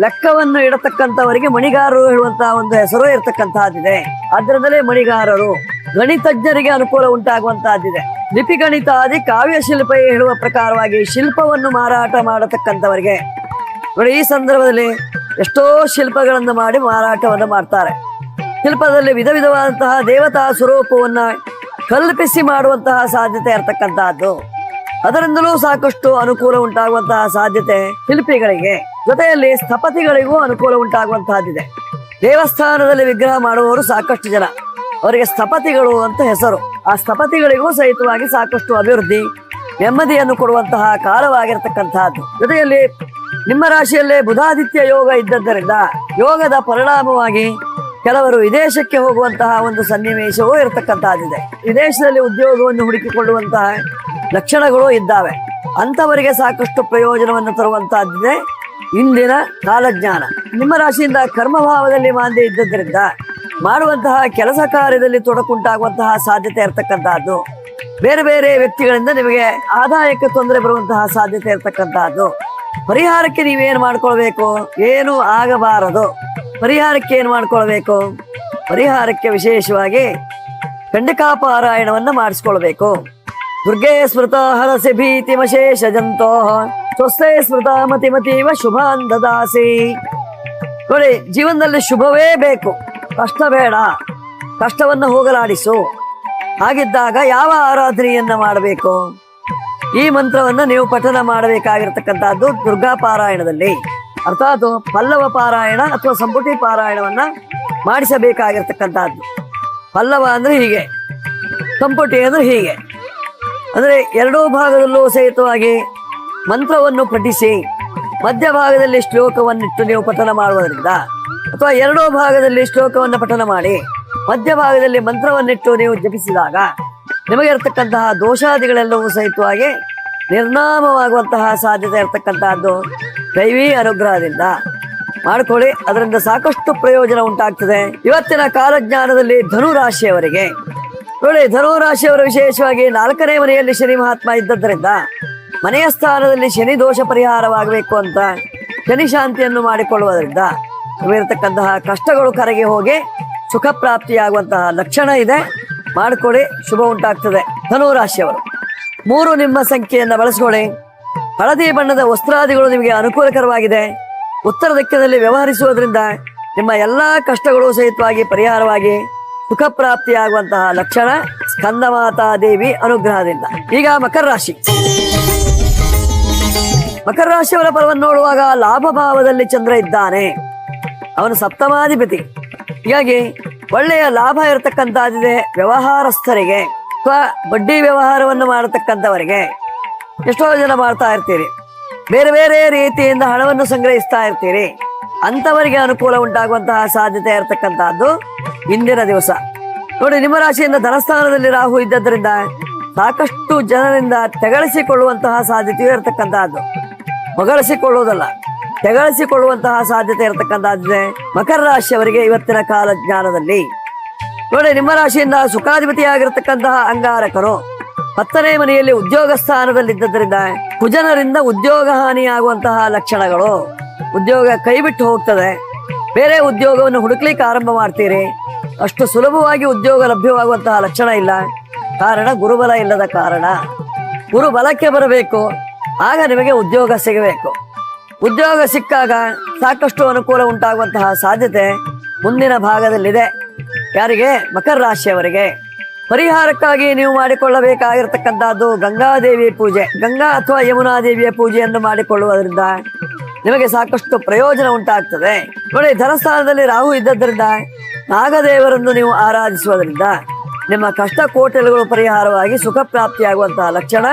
ಲೆಕ್ಕವನ್ನು ಇಡತಕ್ಕಂಥವರಿಗೆ ಮಣಿಗಾರರು ಹೇಳುವಂತಹ ಒಂದು ಹೆಸರು ಇರತಕ್ಕಂತಹದ್ದಿದೆ. ಅದರಿಂದಲೇ ಮಣಿಗಾರರು ಗಣಿತಜ್ಞರಿಗೆ ಅನುಕೂಲ ಉಂಟಾಗುವಂತಹದ್ದಿದೆ. ಲಿಪಿ ಗಣಿತಾದಿ ಕಾವ್ಯ ಶಿಲ್ಪ ಹೇಳುವ ಪ್ರಕಾರವಾಗಿ ಶಿಲ್ಪವನ್ನು ಮಾರಾಟ ಮಾಡತಕ್ಕಂಥವರಿಗೆ ನೋಡಿ ಈ ಸಂದರ್ಭದಲ್ಲಿ ಎಷ್ಟೋ ಶಿಲ್ಪಗಳನ್ನು ಮಾಡಿ ಮಾರಾಟವನ್ನು ಮಾಡ್ತಾರೆ. ಶಿಲ್ಪದಲ್ಲಿ ವಿಧ ವಿಧವಾದಂತಹ ದೇವತಾ ಸ್ವರೂಪವನ್ನ ಕಲ್ಪಿಸಿ ಮಾಡುವಂತಹ ಸಾಧ್ಯತೆ ಇರತಕ್ಕಂತಹದ್ದು. ಅದರಿಂದಲೂ ಸಾಕಷ್ಟು ಅನುಕೂಲ ಉಂಟಾಗುವಂತಹ ಸಾಧ್ಯತೆ ಶಿಲ್ಪಿಗಳಿಗೆ. ಜೊತೆಯಲ್ಲಿ ಸ್ಥಪತಿಗಳಿಗೂ ಅನುಕೂಲ ಉಂಟಾಗುವಂತಹದ್ದಿದೆ. ದೇವಸ್ಥಾನದಲ್ಲಿ ವಿಗ್ರಹ ಮಾಡುವವರು ಸಾಕಷ್ಟು ಜನ. ಅವರಿಗೆ ಸ್ಥಪತಿಗಳು ಅಂತ ಹೆಸರು. ಆ ಸ್ಥಪತಿಗಳಿಗೂ ಸಹಿತವಾಗಿ ಸಾಕಷ್ಟು ಅಭಿವೃದ್ಧಿ, ನೆಮ್ಮದಿಯನ್ನು ಕೊಡುವಂತಹ ಕಾಲವಾಗಿರತಕ್ಕಂತಹದ್ದು. ಜೊತೆಯಲ್ಲಿ ನಿಮ್ಮ ರಾಶಿಯಲ್ಲೇ ಬುಧಾದಿತ್ಯ ಯೋಗ ಇದ್ದದ್ದರಿಂದ ಯೋಗದ ಪರಿಣಾಮವಾಗಿ ಕೆಲವರು ವಿದೇಶಕ್ಕೆ ಹೋಗುವಂತಹ ಒಂದು ಸನ್ನಿವೇಶವೂ ಇರತಕ್ಕಂತಹದ್ದಿದೆ. ವಿದೇಶದಲ್ಲಿ ಉದ್ಯೋಗವನ್ನು ಹುಡುಕಿಕೊಳ್ಳುವಂತಹ ಲಕ್ಷಣಗಳು ಇದ್ದಾವೆ. ಅಂಥವರಿಗೆ ಸಾಕಷ್ಟು ಪ್ರಯೋಜನವನ್ನು ತರುವಂತಹದ್ದಿದೆ ಇಂದಿನ ಕಾಲಜ್ಞಾನ. ನಿಮ್ಮ ರಾಶಿಯಿಂದ ಕರ್ಮಭಾವದಲ್ಲಿ ಮಾಂದ್ಯ ಇದ್ದದ್ರಿಂದ ಮಾಡುವಂತಹ ಕೆಲಸ ಕಾರ್ಯದಲ್ಲಿ ತೊಡಕುಂಟಾಗುವಂತಹ ಸಾಧ್ಯತೆ ಇರತಕ್ಕಂತಹದ್ದು. ಬೇರೆ ಬೇರೆ ವ್ಯಕ್ತಿಗಳಿಂದ ನಿಮಗೆ ಆದಾಯಕ್ಕೆ ತೊಂದರೆ ಬರುವಂತಹ ಸಾಧ್ಯತೆ ಇರತಕ್ಕಂತಹದ್ದು. ಪರಿಹಾರಕ್ಕೆ ನೀವೇನು ಮಾಡ್ಕೊಳ್ಬೇಕು? ಏನು ಆಗಬಾರದು. ಪರಿಹಾರಕ್ಕೆ ಏನು ಮಾಡ್ಕೊಳ್ಬೇಕು? ಪರಿಹಾರಕ್ಕೆ ವಿಶೇಷವಾಗಿ ಕಂಡಕಾಪಾರಾಯಣವನ್ನು ಮಾಡಿಸ್ಕೊಳ್ಬೇಕು. ದುರ್ಗೆ ಸ್ಮೃತ ಹರಸಿ ಭೀತಿಮಶೇಷ ಜಂತೋ ಸ್ವಸ್ಥೆ ಸ್ಮೃತ ಮತಿಮತೀವ ಶುಭಾನ್ ನೋಡಿ, ಜೀವನದಲ್ಲಿ ಶುಭವೇ ಬೇಕು. ಕಷ್ಟ ಬೇಡ. ಕಷ್ಟವನ್ನು ಹೋಗಲಾಡಿಸು. ಹಾಗಿದ್ದಾಗ ಯಾವ ಆರಾಧನೆಯನ್ನು ಮಾಡಬೇಕು? ಈ ಮಂತ್ರವನ್ನು ನೀವು ಪಠನ ಮಾಡಬೇಕಾಗಿರ್ತಕ್ಕಂಥದ್ದು ದುರ್ಗಾ ಪಾರಾಯಣದಲ್ಲಿ ಅರ್ಥಾತ್ ಪಲ್ಲವ ಪಾರಾಯಣ ಅಥವಾ ಸಂಪುಟಿ ಪಾರಾಯಣವನ್ನ ಮಾಡಿಸಬೇಕಾಗಿರ್ತಕ್ಕಂಥದ್ದು. ಪಲ್ಲವ ಅಂದ್ರೆ ಹೀಗೆ, ಸಂಪುಟಿ ಅಂದ್ರೆ ಹೀಗೆ. ಅಂದ್ರೆ ಎರಡೂ ಭಾಗದಲ್ಲೂ ಸಹಿತವಾಗಿ ಮಂತ್ರವನ್ನು ಪಠಿಸಿ ಮಧ್ಯಭಾಗದಲ್ಲಿ ಶ್ಲೋಕವನ್ನಿಟ್ಟು ನೀವು ಪಠನ ಮಾಡುವುದರಿಂದ, ಅಥವಾ ಎರಡೂ ಭಾಗದಲ್ಲಿ ಶ್ಲೋಕವನ್ನು ಪಠನ ಮಾಡಿ ಮಧ್ಯಭಾಗದಲ್ಲಿ ಮಂತ್ರವನ್ನಿಟ್ಟು ನೀವು ಜಪಿಸಿದಾಗ ನಿಮಗೆ ಇರತಕ್ಕಂತಹ ದೋಷಾದಿಗಳೆಲ್ಲವೂ ಸಹಿತವಾಗಿ ನಿರ್ನಾಮವಾಗುವಂತಹ ಸಾಧ್ಯತೆ ಇರತಕ್ಕಂತಹದ್ದು ದೈವಿ ಅನುಗ್ರಹದಿಂದ ಮಾಡಿಕೊಳ್ಳಿ. ಅದರಿಂದ ಸಾಕಷ್ಟು ಪ್ರಯೋಜನ ಉಂಟಾಗ್ತದೆ. ಇವತ್ತಿನ ಕಾಲಜ್ಞಾನದಲ್ಲಿ ಧನು ರಾಶಿಯವರಿಗೆ ನೋಡಿ ಧನು ರಾಶಿಯವರ ವಿಶೇಷವಾಗಿ ನಾಲ್ಕನೇ ಮನೆಯಲ್ಲಿ ಶನಿ ಮಹಾತ್ಮ ಇದ್ದದ್ರಿಂದ ಮನೆಯ ಸ್ಥಾನದಲ್ಲಿ ಶನಿ ದೋಷ ಪರಿಹಾರವಾಗಬೇಕು ಅಂತ ಶನಿ ಶಾಂತಿಯನ್ನು ಮಾಡಿಕೊಳ್ಳುವುದರಿಂದ ಇರತಕ್ಕಂತಹ ಕಷ್ಟಗಳು ಕರಗಿ ಹೋಗಿ ಸುಖ ಪ್ರಾಪ್ತಿಯಾಗುವಂತಹ ಲಕ್ಷಣ ಇದೆ. ಮಾಡಿಕೊಳ್ಳಿ, ಶುಭ ಉಂಟಾಗ್ತದೆ ಧನು ರಾಶಿಯವರು ಮೂರು ನಿಮ್ಮ ಸಂಖ್ಯೆಯನ್ನು ಬಳಸ್ಕೊಳ್ಳಿ. ಹಳದಿ ಬಣ್ಣದ ವಸ್ತ್ರಾದಿಗಳು ನಿಮಗೆ ಅನುಕೂಲಕರವಾಗಿದೆ. ಉತ್ತರ ದಿಕ್ಕಿನಲ್ಲಿ ವ್ಯವಹರಿಸುವುದರಿಂದ ನಿಮ್ಮ ಎಲ್ಲಾ ಕಷ್ಟಗಳು ಸಹಿತವಾಗಿ ಪರಿಹಾರವಾಗಿ ಸುಖ ಪ್ರಾಪ್ತಿಯಾಗುವಂತಹ ಲಕ್ಷಣ ಸ್ಕಂದಮಾತಾ ದೇವಿ ಅನುಗ್ರಹದಿಂದ. ಈಗ ಮಕರ ರಾಶಿ. ಮಕರ ರಾಶಿಯವರ ಫಲವನ್ನು ನೋಡುವಾಗ ಲಾಭ ಭಾವದಲ್ಲಿ ಚಂದ್ರ ಇದ್ದಾನೆ. ಅವನು ಸಪ್ತಮಾಧಿಪತಿ. ಹೀಗಾಗಿ ಒಳ್ಳೆಯ ಲಾಭ ಇರತಕ್ಕಂತಹದಿದೆ ವ್ಯವಹಾರಸ್ಥರಿಗೆ. ಅಥವಾ ಬಡ್ಡಿ ವ್ಯವಹಾರವನ್ನು ಮಾಡತಕ್ಕಂಥವರಿಗೆ. ಎಷ್ಟೋ ಜನ ಮಾಡ್ತಾ ಇರ್ತೀರಿ. ಬೇರೆ ಬೇರೆ ರೀತಿಯಿಂದ ಹಣವನ್ನು ಸಂಗ್ರಹಿಸ್ತಾ ಇರ್ತೀರಿ. ಅಂತವರಿಗೆ ಅನುಕೂಲ ಉಂಟಾಗುವಂತಹ ಸಾಧ್ಯತೆ ಇರತಕ್ಕಂತಹದ್ದು ಇಂದಿನ ದಿವಸ. ನೋಡಿ, ನಿಮ್ಮ ರಾಶಿಯಿಂದ ಧನಸ್ಥಾನದಲ್ಲಿ ರಾಹು ಇದ್ದದ್ರಿಂದ ಸಾಕಷ್ಟು ಜನರಿಂದ ತೆಗಳಿಸಿಕೊಳ್ಳುವಂತಹ ಸಾಧ್ಯತೆಯೂ ಇರತಕ್ಕಂತಹದ್ದು ಹೊಗಳಿಸಿಕೊಳ್ಳುವುದಲ್ಲ, ತೆಗಳಿಸಿಕೊಳ್ಳುವಂತಹ ಸಾಧ್ಯತೆ ಇರತಕ್ಕಂತಹದ್ದಿದೆ ಮಕರ ರಾಶಿಯವರಿಗೆ ಇವತ್ತಿನ ಕಾಲ ಜ್ಞಾನದಲ್ಲಿ ನೋಡಿ, ನಿಮ್ಮ ರಾಶಿಯಿಂದ ಸುಖಾಧಿಪತಿಯಾಗಿರತಕ್ಕಂತಹ ಅಂಗಾರಕರು ಹತ್ತನೇ ಮನೆಯಲ್ಲಿ ಉದ್ಯೋಗ ಸ್ಥಾನದಲ್ಲಿದ್ದರಿಂದ ಕುಜನರಿಂದ ಉದ್ಯೋಗ ಹಾನಿಯಾಗುವಂತಹ ಲಕ್ಷಣಗಳು ಉದ್ಯೋಗ ಕೈಬಿಟ್ಟು ಹೋಗ್ತದೆ. ಬೇರೆ ಉದ್ಯೋಗವನ್ನು ಹುಡುಕ್ಲಿಕ್ಕೆ ಆರಂಭ ಮಾಡ್ತೀರಿ. ಅಷ್ಟು ಸುಲಭವಾಗಿ ಉದ್ಯೋಗ ಲಭ್ಯವಾಗುವಂತಹ ಲಕ್ಷಣ ಇಲ್ಲ. ಕಾರಣ ಗುರುಬಲ ಇಲ್ಲದ ಕಾರಣ. ಗುರುಬಲಕ್ಕೆ ಬರಬೇಕು. ಆಗ ನಿಮಗೆ ಉದ್ಯೋಗ ಸಿಗಬೇಕು. ಉದ್ಯೋಗ ಸಿಕ್ಕಾಗ ಸಾಕಷ್ಟು ಅನುಕೂಲ ಉಂಟಾಗುವಂತಹ ಸಾಧ್ಯತೆ ಮುಂದಿನ ಭಾಗದಲ್ಲಿದೆ. ಯಾರಿಗೆ? ಮಕರ ರಾಶಿಯವರಿಗೆ. ಪರಿಹಾರಕ್ಕಾಗಿ ನೀವು ಮಾಡಿಕೊಳ್ಳಬೇಕಾಗಿರತಕ್ಕಂಥದ್ದು ಗಂಗಾದೇವಿ ಪೂಜೆ. ಗಂಗಾ ಅಥವಾ ಯಮುನಾ ದೇವಿಯ ಪೂಜೆಯನ್ನು ಮಾಡಿಕೊಳ್ಳುವುದರಿಂದ ನಿಮಗೆ ಸಾಕಷ್ಟು ಪ್ರಯೋಜನ ಉಂಟಾಗ್ತದೆ. ನೋಡಿ, ಧನಸ್ಥಾನದಲ್ಲಿ ರಾಹು ಇದ್ದದ್ರಿಂದ ನಾಗದೇವರನ್ನು ನೀವು ಆರಾಧಿಸುವುದರಿಂದ ನಿಮ್ಮ ಕಷ್ಟ ಕೋಟೆಲುಗಳು ಪರಿಹಾರವಾಗಿ ಸುಖ ಪ್ರಾಪ್ತಿಯಾಗುವಂತಹ ಲಕ್ಷಣ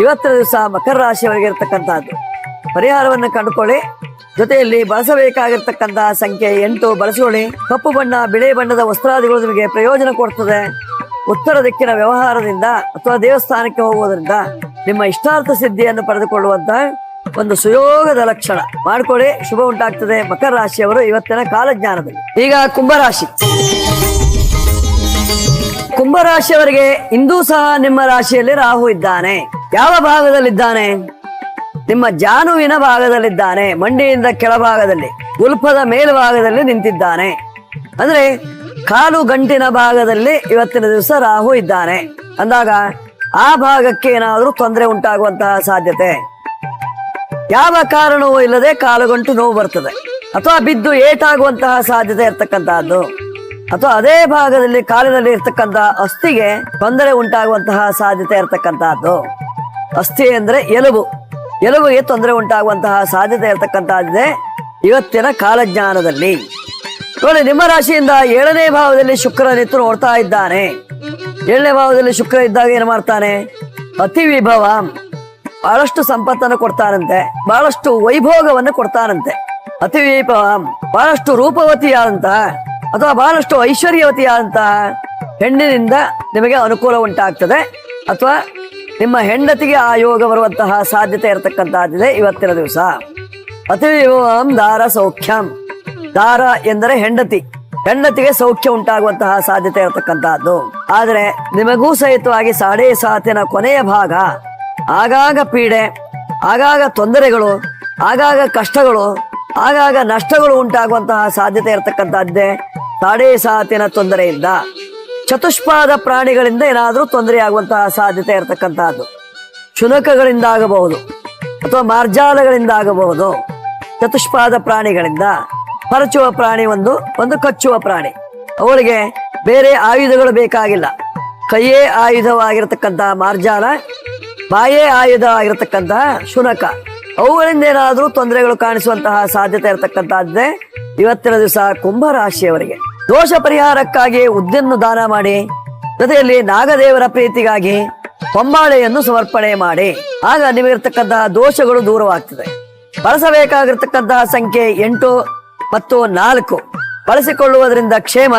ಇವತ್ತಿನ ದಿವಸ ಮಕರ ರಾಶಿಯವರಿಗೆ ಇರತಕ್ಕಂಥದ್ದು. ಪರಿಹಾರವನ್ನು ಕಂಡುಕೊಳ್ಳಿ. ಜೊತೆಯಲ್ಲಿ ಬಳಸಬೇಕಾಗಿರ್ತಕ್ಕಂತಹ ಸಂಖ್ಯೆ ಎಂಟು ಬಳಸಿಕೊಳ್ಳಿ. ಕಪ್ಪು ಬಣ್ಣ, ಬಿಳಿ ಬಣ್ಣದ ವಸ್ತ್ರಾದಿಗಳು ನಿಮಗೆ ಪ್ರಯೋಜನ ಕೊಡ್ತದೆ. ಉತ್ತರ ದಿಕ್ಕಿನ ವ್ಯವಹಾರದಿಂದ ಅಥವಾ ದೇವಸ್ಥಾನಕ್ಕೆ ಹೋಗುವುದರಿಂದ ನಿಮ್ಮ ಇಷ್ಟಾರ್ಥ ಸಿದ್ಧಿಯನ್ನು ಪಡೆದುಕೊಳ್ಳುವಂತ ಒಂದು ಸುಯೋಗದ ಲಕ್ಷಣ. ಮಾಡ್ಕೊಳ್ಳಿ, ಶುಭ ಉಂಟಾಗ್ತದೆ. ಮಕರ ರಾಶಿಯವರು ಇವತ್ತಿನ ಕಾಲಜ್ಞಾನದಲ್ಲಿ. ಈಗ ಕುಂಭರಾಶಿ. ಕುಂಭರಾಶಿಯವರಿಗೆ ಇಂದೂ ಸಹ ನಿಮ್ಮ ರಾಶಿಯಲ್ಲಿ ರಾಹು ಇದ್ದಾನೆ. ಯಾವ ಭಾಗದಲ್ಲಿದ್ದಾನೆ? ನಿಮ್ಮ ಜಾನುವಿನ ಭಾಗದಲ್ಲಿದ್ದಾನೆ. ಮಂಡಿಯಿಂದ ಕೆಳಭಾಗದಲ್ಲಿ ಗುಲ್ಫದ ಮೇಲ್ಭಾಗದಲ್ಲಿ ನಿಂತಿದ್ದಾನೆ. ಅಂದ್ರೆ ಕಾಲು ಗಂಟಿನ ಭಾಗದಲ್ಲಿ ಇವತ್ತಿನ ದಿವಸ ರಾಹು ಇದ್ದಾನೆ. ಅಂದಾಗ ಆ ಭಾಗಕ್ಕೆ ಏನಾದರೂ ತೊಂದರೆ ಉಂಟಾಗುವಂತಹ ಸಾಧ್ಯತೆ. ಯಾವ ಕಾರಣವೂ ಇಲ್ಲದೆ ಕಾಲುಗಂಟು ನೋವು ಬರ್ತದೆ. ಅಥವಾ ಬಿದ್ದು ಏಟಾಗುವಂತಹ ಸಾಧ್ಯತೆ ಇರ್ತಕ್ಕಂತಹದ್ದು. ಅಥವಾ ಅದೇ ಭಾಗದಲ್ಲಿ ಕಾಲಿನಲ್ಲಿ ಇರ್ತಕ್ಕಂತಹ ಅಸ್ಥಿಗೆ ತೊಂದರೆ ಉಂಟಾಗುವಂತಹ ಸಾಧ್ಯತೆ ಇರ್ತಕ್ಕಂತಹದ್ದು. ಅಸ್ಥಿ ಅಂದ್ರೆ ಎಲುಬು. ಎಲುಬಿಗೆ ತೊಂದರೆ ಉಂಟಾಗುವಂತಹ ಸಾಧ್ಯತೆ ಇರ್ತಕ್ಕಂತಹದ್ದೇ ಇವತ್ತಿನ ಕಾಲಜ್ಞಾನದಲ್ಲಿ. ನೋಡಿ, ನಿಮ್ಮ ರಾಶಿಯಿಂದ ಏಳನೇ ಭಾವದಲ್ಲಿ ಶುಕ್ರ ನಿಂತು ನೋಡ್ತಾ ಇದ್ದಾನೆ. ಏಳನೇ ಭಾವದಲ್ಲಿ ಶುಕ್ರ ಇದ್ದಾಗ ಏನು ಮಾಡ್ತಾನೆ? ಅತಿ ವಿಭವ, ಬಹಳಷ್ಟು ಸಂಪತ್ತನ್ನು ಕೊಡ್ತಾನಂತೆ, ಬಹಳಷ್ಟು ವೈಭೋಗವನ್ನು ಕೊಡ್ತಾನಂತೆ. ಅತಿ ವಿಭವ, ಬಹಳಷ್ಟು ರೂಪವತಿಯಾದಂತಹ ಅಥವಾ ಬಹಳಷ್ಟು ಐಶ್ವರ್ಯವತಿಯಾದಂತಹ ಹೆಣ್ಣಿನಿಂದ ನಿಮಗೆ ಅನುಕೂಲ ಉಂಟಾಗ್ತದೆ. ಅಥವಾ ನಿಮ್ಮ ಹೆಂಡತಿಗೆ ಆ ಯೋಗ ಬರುವಂತಹ ಸಾಧ್ಯತೆ ಇರತಕ್ಕಂತಹದ್ದಿದೆ ಇವತ್ತಿನ ದಿವಸ. ಅತಿ ವಿಭವಂ ದಾರ ಸೌಖ್ಯಂ ದಾರ ಎಂದರೆ ಹೆಂಡತಿ. ಹೆಂಡತಿಗೆ ಸೌಖ್ಯ ಉಂಟಾಗುವಂತಹ ಸಾಧ್ಯತೆ ಇರತಕ್ಕಂತಹದ್ದು. ಆದರೆ ನಿಮಗೂ ಸಹಿತವಾಗಿ ಸಾಡೆ ಸಾತಿನ ಕೊನೆಯ ಭಾಗ, ಆಗಾಗ ಪೀಡೆ, ಆಗಾಗ ತೊಂದರೆಗಳು, ಆಗಾಗ ಕಷ್ಟಗಳು, ಆಗಾಗ ನಷ್ಟಗಳು ಉಂಟಾಗುವಂತಹ ಸಾಧ್ಯತೆ ಇರತಕ್ಕಂತಹದ್ದೇ ಸಾಡೇ ಸಾತಿನ ತೊಂದರೆಯಿಂದ. ಚತುಷ್ಪಾದ ಪ್ರಾಣಿಗಳಿಂದ ಏನಾದರೂ ತೊಂದರೆಯಾಗುವಂತಹ ಸಾಧ್ಯತೆ ಇರತಕ್ಕಂತಹದ್ದು. ಶುನಕಗಳಿಂದ ಆಗಬಹುದು ಅಥವಾ ಮಾರ್ಜಾಲಗಳಿಂದ ಆಗಬಹುದು ಚತುಷ್ಪಾದ ಪ್ರಾಣಿಗಳಿಂದ. ಪರಚುವ ಪ್ರಾಣಿ ಒಂದು ಒಂದು ಕಚ್ಚುವ ಪ್ರಾಣಿ. ಅವಳಿಗೆ ಬೇರೆ ಆಯುಧಗಳು ಬೇಕಾಗಿಲ್ಲ. ಕೈಯೇ ಆಯುಧವಾಗಿರತಕ್ಕಂತಹ ಮಾರ್ಜಾಲ, ಬಾಯೇ ಆಯುಧ ಆಗಿರತಕ್ಕಂತಹ ಶುನಕ. ಅವುಗಳಿಂದ ಏನಾದರೂ ತೊಂದರೆಗಳು ಕಾಣಿಸುವಂತಹ ಸಾಧ್ಯತೆ ಇರತಕ್ಕಂತಹದ್ದೇ ಇವತ್ತಿನ ದಿವಸ ಕುಂಭರಾಶಿಯವರಿಗೆ. ದೋಷ ಪರಿಹಾರಕ್ಕಾಗಿ ಉದ್ದನ್ನು ದಾನ ಮಾಡಿ, ಜೊತೆಯಲ್ಲಿ ನಾಗದೇವರ ಪ್ರೀತಿಗಾಗಿ ಹೊಂಬಾಳೆಯನ್ನು ಸಮರ್ಪಣೆ ಮಾಡಿ. ಆಗ ನಿಮಗಿರ್ತಕ್ಕಂತಹ ದೋಷಗಳು ದೂರವಾಗ್ತದೆ. ಬಳಸಬೇಕಾಗಿರ್ತಕ್ಕಂತಹ ಸಂಖ್ಯೆ ಎಂಟು ಮತ್ತು ನಾಲ್ಕು. ಬಳಸಿಕೊಳ್ಳುವುದರಿಂದ ಕ್ಷೇಮ.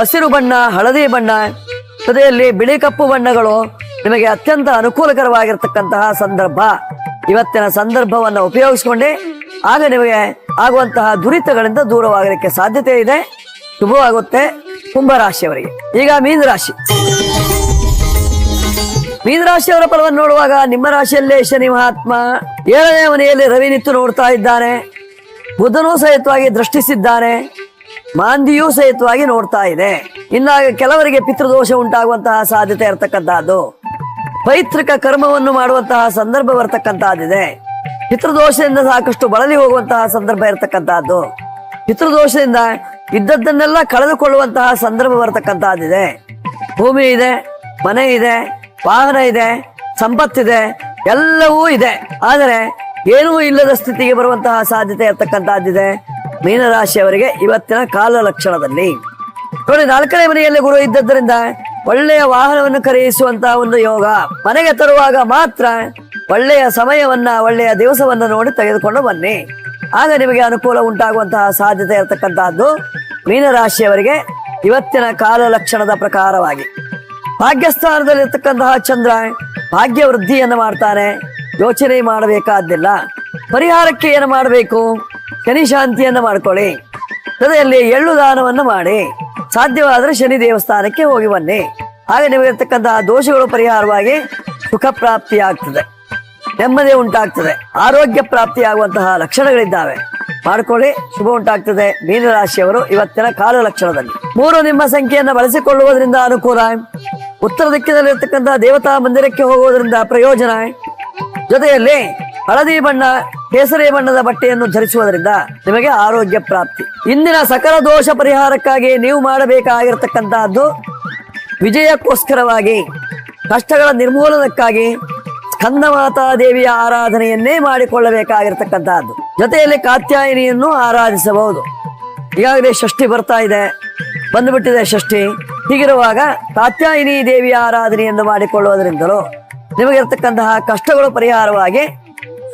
ಹಸಿರು ಬಣ್ಣ, ಹಳದಿ ಬಣ್ಣ ಜೊತೆಯಲ್ಲಿ ಬಿಳಿ ಕಪ್ಪು ಬಣ್ಣಗಳು ನಿಮಗೆ ಅತ್ಯಂತ ಅನುಕೂಲಕರವಾಗಿರ್ತಕ್ಕಂತಹ ಸಂದರ್ಭ. ಇವತ್ತಿನ ಸಂದರ್ಭವನ್ನು ಉಪಯೋಗಿಸಿಕೊಂಡೆ. ಆಗ ನಿಮಗೆ ಆಗುವಂತಹ ದುರಿತಗಳಿಂದ ದೂರವಾಗಲಿಕ್ಕೆ ಸಾಧ್ಯತೆ ಇದೆ. ಶುಭವಾಗುತ್ತೆ. ಕುಂಭರಾಶಿಯವರಿಗೆ. ಈಗ ಮೀನರಾಶಿ. ಮೀನರಾಶಿಯವರ ಫಲವನ್ನು ನೋಡುವಾಗ ನಿಮ್ಮ ರಾಶಿಯಲ್ಲೇ ಶನಿ ಮಹಾತ್ಮ. ಏಳನೇ ಮನೆಯಲ್ಲಿ ರವಿ ನಿತ್ತು ನೋಡ್ತಾ ಇದ್ದಾನೆ. ಬುಧನೂ ಸಹಿತವಾಗಿ ದೃಷ್ಟಿಸಿದ್ದಾನೆ, ಮಾಂದಿಯೂ ಸಹಿತವಾಗಿ ನೋಡ್ತಾ ಇದೆ. ಇನ್ನ ಕೆಲವರಿಗೆ ಪಿತೃದೋಷ ಉಂಟಾಗುವಂತಹ ಸಾಧ್ಯತೆ ಇರತಕ್ಕಂತಹದ್ದು ಪೈತೃಕ ಕರ್ಮವನ್ನು ಮಾಡುವಂತಹ ಸಂದರ್ಭ ಬರ್ತಕ್ಕಂತಹದ್ದಿದೆ ಪಿತೃದೋಷದಿಂದ ಸಾಕಷ್ಟು ಬಳಲಿ ಹೋಗುವಂತಹ ಸಂದರ್ಭ ಇರತಕ್ಕಂತಹದ್ದು ಪಿತೃದೋಷದಿಂದ ಇದ್ದದ್ದನ್ನೆಲ್ಲ ಕಳೆದುಕೊಳ್ಳುವಂತಹ ಸಂದರ್ಭ ಬರ್ತಕ್ಕಂತಹದ್ದಿದೆ ಭೂಮಿ ಇದೆ, ಮನೆ ಇದೆ, ವಾಹನ ಇದೆ, ಸಂಪತ್ತಿದೆ, ಎಲ್ಲವೂ ಇದೆ. ಆದರೆ ಏನೂ ಇಲ್ಲದ ಸ್ಥಿತಿಗೆ ಬರುವಂತಹ ಸಾಧ್ಯತೆ ಇರತಕ್ಕಂತಹದ್ದಿದೆ ಮೀನರಾಶಿಯವರಿಗೆ ಇವತ್ತಿನ ಕಾಲ ಲಕ್ಷಣದಲ್ಲಿ. ನೋಡಿ, ನಾಲ್ಕನೇ ಮನೆಯಲ್ಲಿ ಗುರು ಇದ್ದದ್ದರಿಂದ ಒಳ್ಳೆಯ ವಾಹನವನ್ನು ಖರೀದಿಸುವಂತಹ ಒಂದು ಯೋಗ. ಮನೆಗೆ ತರುವಾಗ ಮಾತ್ರ ಒಳ್ಳೆಯ ಸಮಯವನ್ನ, ಒಳ್ಳೆಯ ದಿವಸವನ್ನ ನೋಡಿ ತೆಗೆದುಕೊಂಡು ಬನ್ನಿ. ಆಗ ನಿಮಗೆ ಅನುಕೂಲ ಉಂಟಾಗುವಂತಹ ಸಾಧ್ಯತೆ ಇರತಕ್ಕಂತಹದ್ದು ಮೀನರಾಶಿಯವರಿಗೆ ಇವತ್ತಿನ ಕಾಲ ಲಕ್ಷಣದ ಪ್ರಕಾರವಾಗಿ. ಭಾಗ್ಯಸ್ಥಾನದಲ್ಲಿರ್ತಕ್ಕಂತಹ ಚಂದ್ರ ಭಾಗ್ಯ ವೃದ್ಧಿಯನ್ನು ಮಾಡ್ತಾನೆ. ಯೋಚನೆ ಮಾಡಬೇಕಾದ್ದಿಲ್ಲ ಪರಿಹಾರಕ್ಕೆ ಏನು ಮಾಡಬೇಕು? ಶನಿ ಶಾಂತಿಯನ್ನು ಮಾಡ್ಕೊಳ್ಳಿ. ಜೊತೆಯಲ್ಲಿ ಎಳ್ಳು ದಾನವನ್ನು ಮಾಡಿ. ಸಾಧ್ಯವಾದರೆ ಶನಿ ದೇವಸ್ಥಾನಕ್ಕೆ ಹೋಗಿ ಬನ್ನಿ. ಆಗ ನಿಮಗಿರ್ತಕ್ಕಂತಹ ದೋಷಗಳು ಪರಿಹಾರವಾಗಿ ಸುಖ ಪ್ರಾಪ್ತಿಯಾಗ್ತದೆ. ನೆಮ್ಮದಿ ಉಂಟಾಗ್ತದೆ. ಆರೋಗ್ಯ ಪ್ರಾಪ್ತಿಯಾಗುವಂತಹ ಲಕ್ಷಣಗಳಿದ್ದಾವೆ. ಮಾಡ್ಕೊಳ್ಳಿ. ಶುಭ ಉಂಟಾಗ್ತದೆ. ಮೀನರಾಶಿಯವರು ಇವತ್ತಿನ ಕಾಲ ಲಕ್ಷಣದಲ್ಲಿ ಮೂರು ನಿಮ್ಮ ಸಂಖ್ಯೆಯನ್ನು ಬಳಸಿಕೊಳ್ಳುವುದರಿಂದ ಅನುಕೂಲ. ಉತ್ತರ ದಿಕ್ಕಿನಲ್ಲಿರ್ತಕ್ಕಂತಹ ದೇವತಾ ಮಂದಿರಕ್ಕೆ ಹೋಗುವುದರಿಂದ ಪ್ರಯೋಜನ. ಜೊತೆಯಲ್ಲಿ ಹಳದಿ ಬಣ್ಣ, ಕೇಸರಿ ಬಣ್ಣದ ಬಟ್ಟೆಯನ್ನು ಧರಿಸುವುದರಿಂದ ನಿಮಗೆ ಆರೋಗ್ಯ ಪ್ರಾಪ್ತಿ. ಇಂದಿನ ಸಕಲ ದೋಷ ಪರಿಹಾರಕ್ಕಾಗಿ ನೀವು ಮಾಡಬೇಕಾಗಿರತಕ್ಕಂತಹದ್ದು ವಿಜಯಕ್ಕೋಸ್ಕರವಾಗಿ, ಕಷ್ಟಗಳ ನಿರ್ಮೂಲನಕ್ಕಾಗಿ ಸ್ಕಂದಮಾತಾ ದೇವಿಯ ಆರಾಧನೆಯನ್ನೇ ಮಾಡಿಕೊಳ್ಳಬೇಕಾಗಿರ್ತಕ್ಕಂತಹದ್ದು. ಜೊತೆಯಲ್ಲಿ ಕಾತ್ಯಾಯಿನಿಯನ್ನು ಆರಾಧಿಸಬಹುದು. ಈಗಾಗಲೇ ಷಷ್ಠಿ ಬರ್ತಾ ಇದೆ. ಬಂದುಬಿಟ್ಟಿದೆ ಷಷ್ಠಿ. ಹೀಗಿರುವಾಗ ಕಾತ್ಯಾಯಿನಿ ದೇವಿಯ ಆರಾಧನೆಯನ್ನು ಮಾಡಿಕೊಳ್ಳುವುದರಿಂದಲೂ ನಿಮಗಿರ್ತಕ್ಕಂತಹ ಕಷ್ಟಗಳು ಪರಿಹಾರವಾಗಿ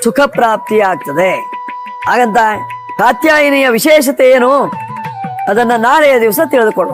ಸುಖ ಪ್ರಾಪ್ತಿಯಾಗ್ತದೆ. ಹಾಗಂತ ಕಾತ್ಯಾಯಿನಿಯ ವಿಶೇಷತೆ ಏನು? ಅದನ್ನ ನಾಳೆಯ ದಿವಸ ತಿಳಿದುಕೊಳ್ಳೋಣ.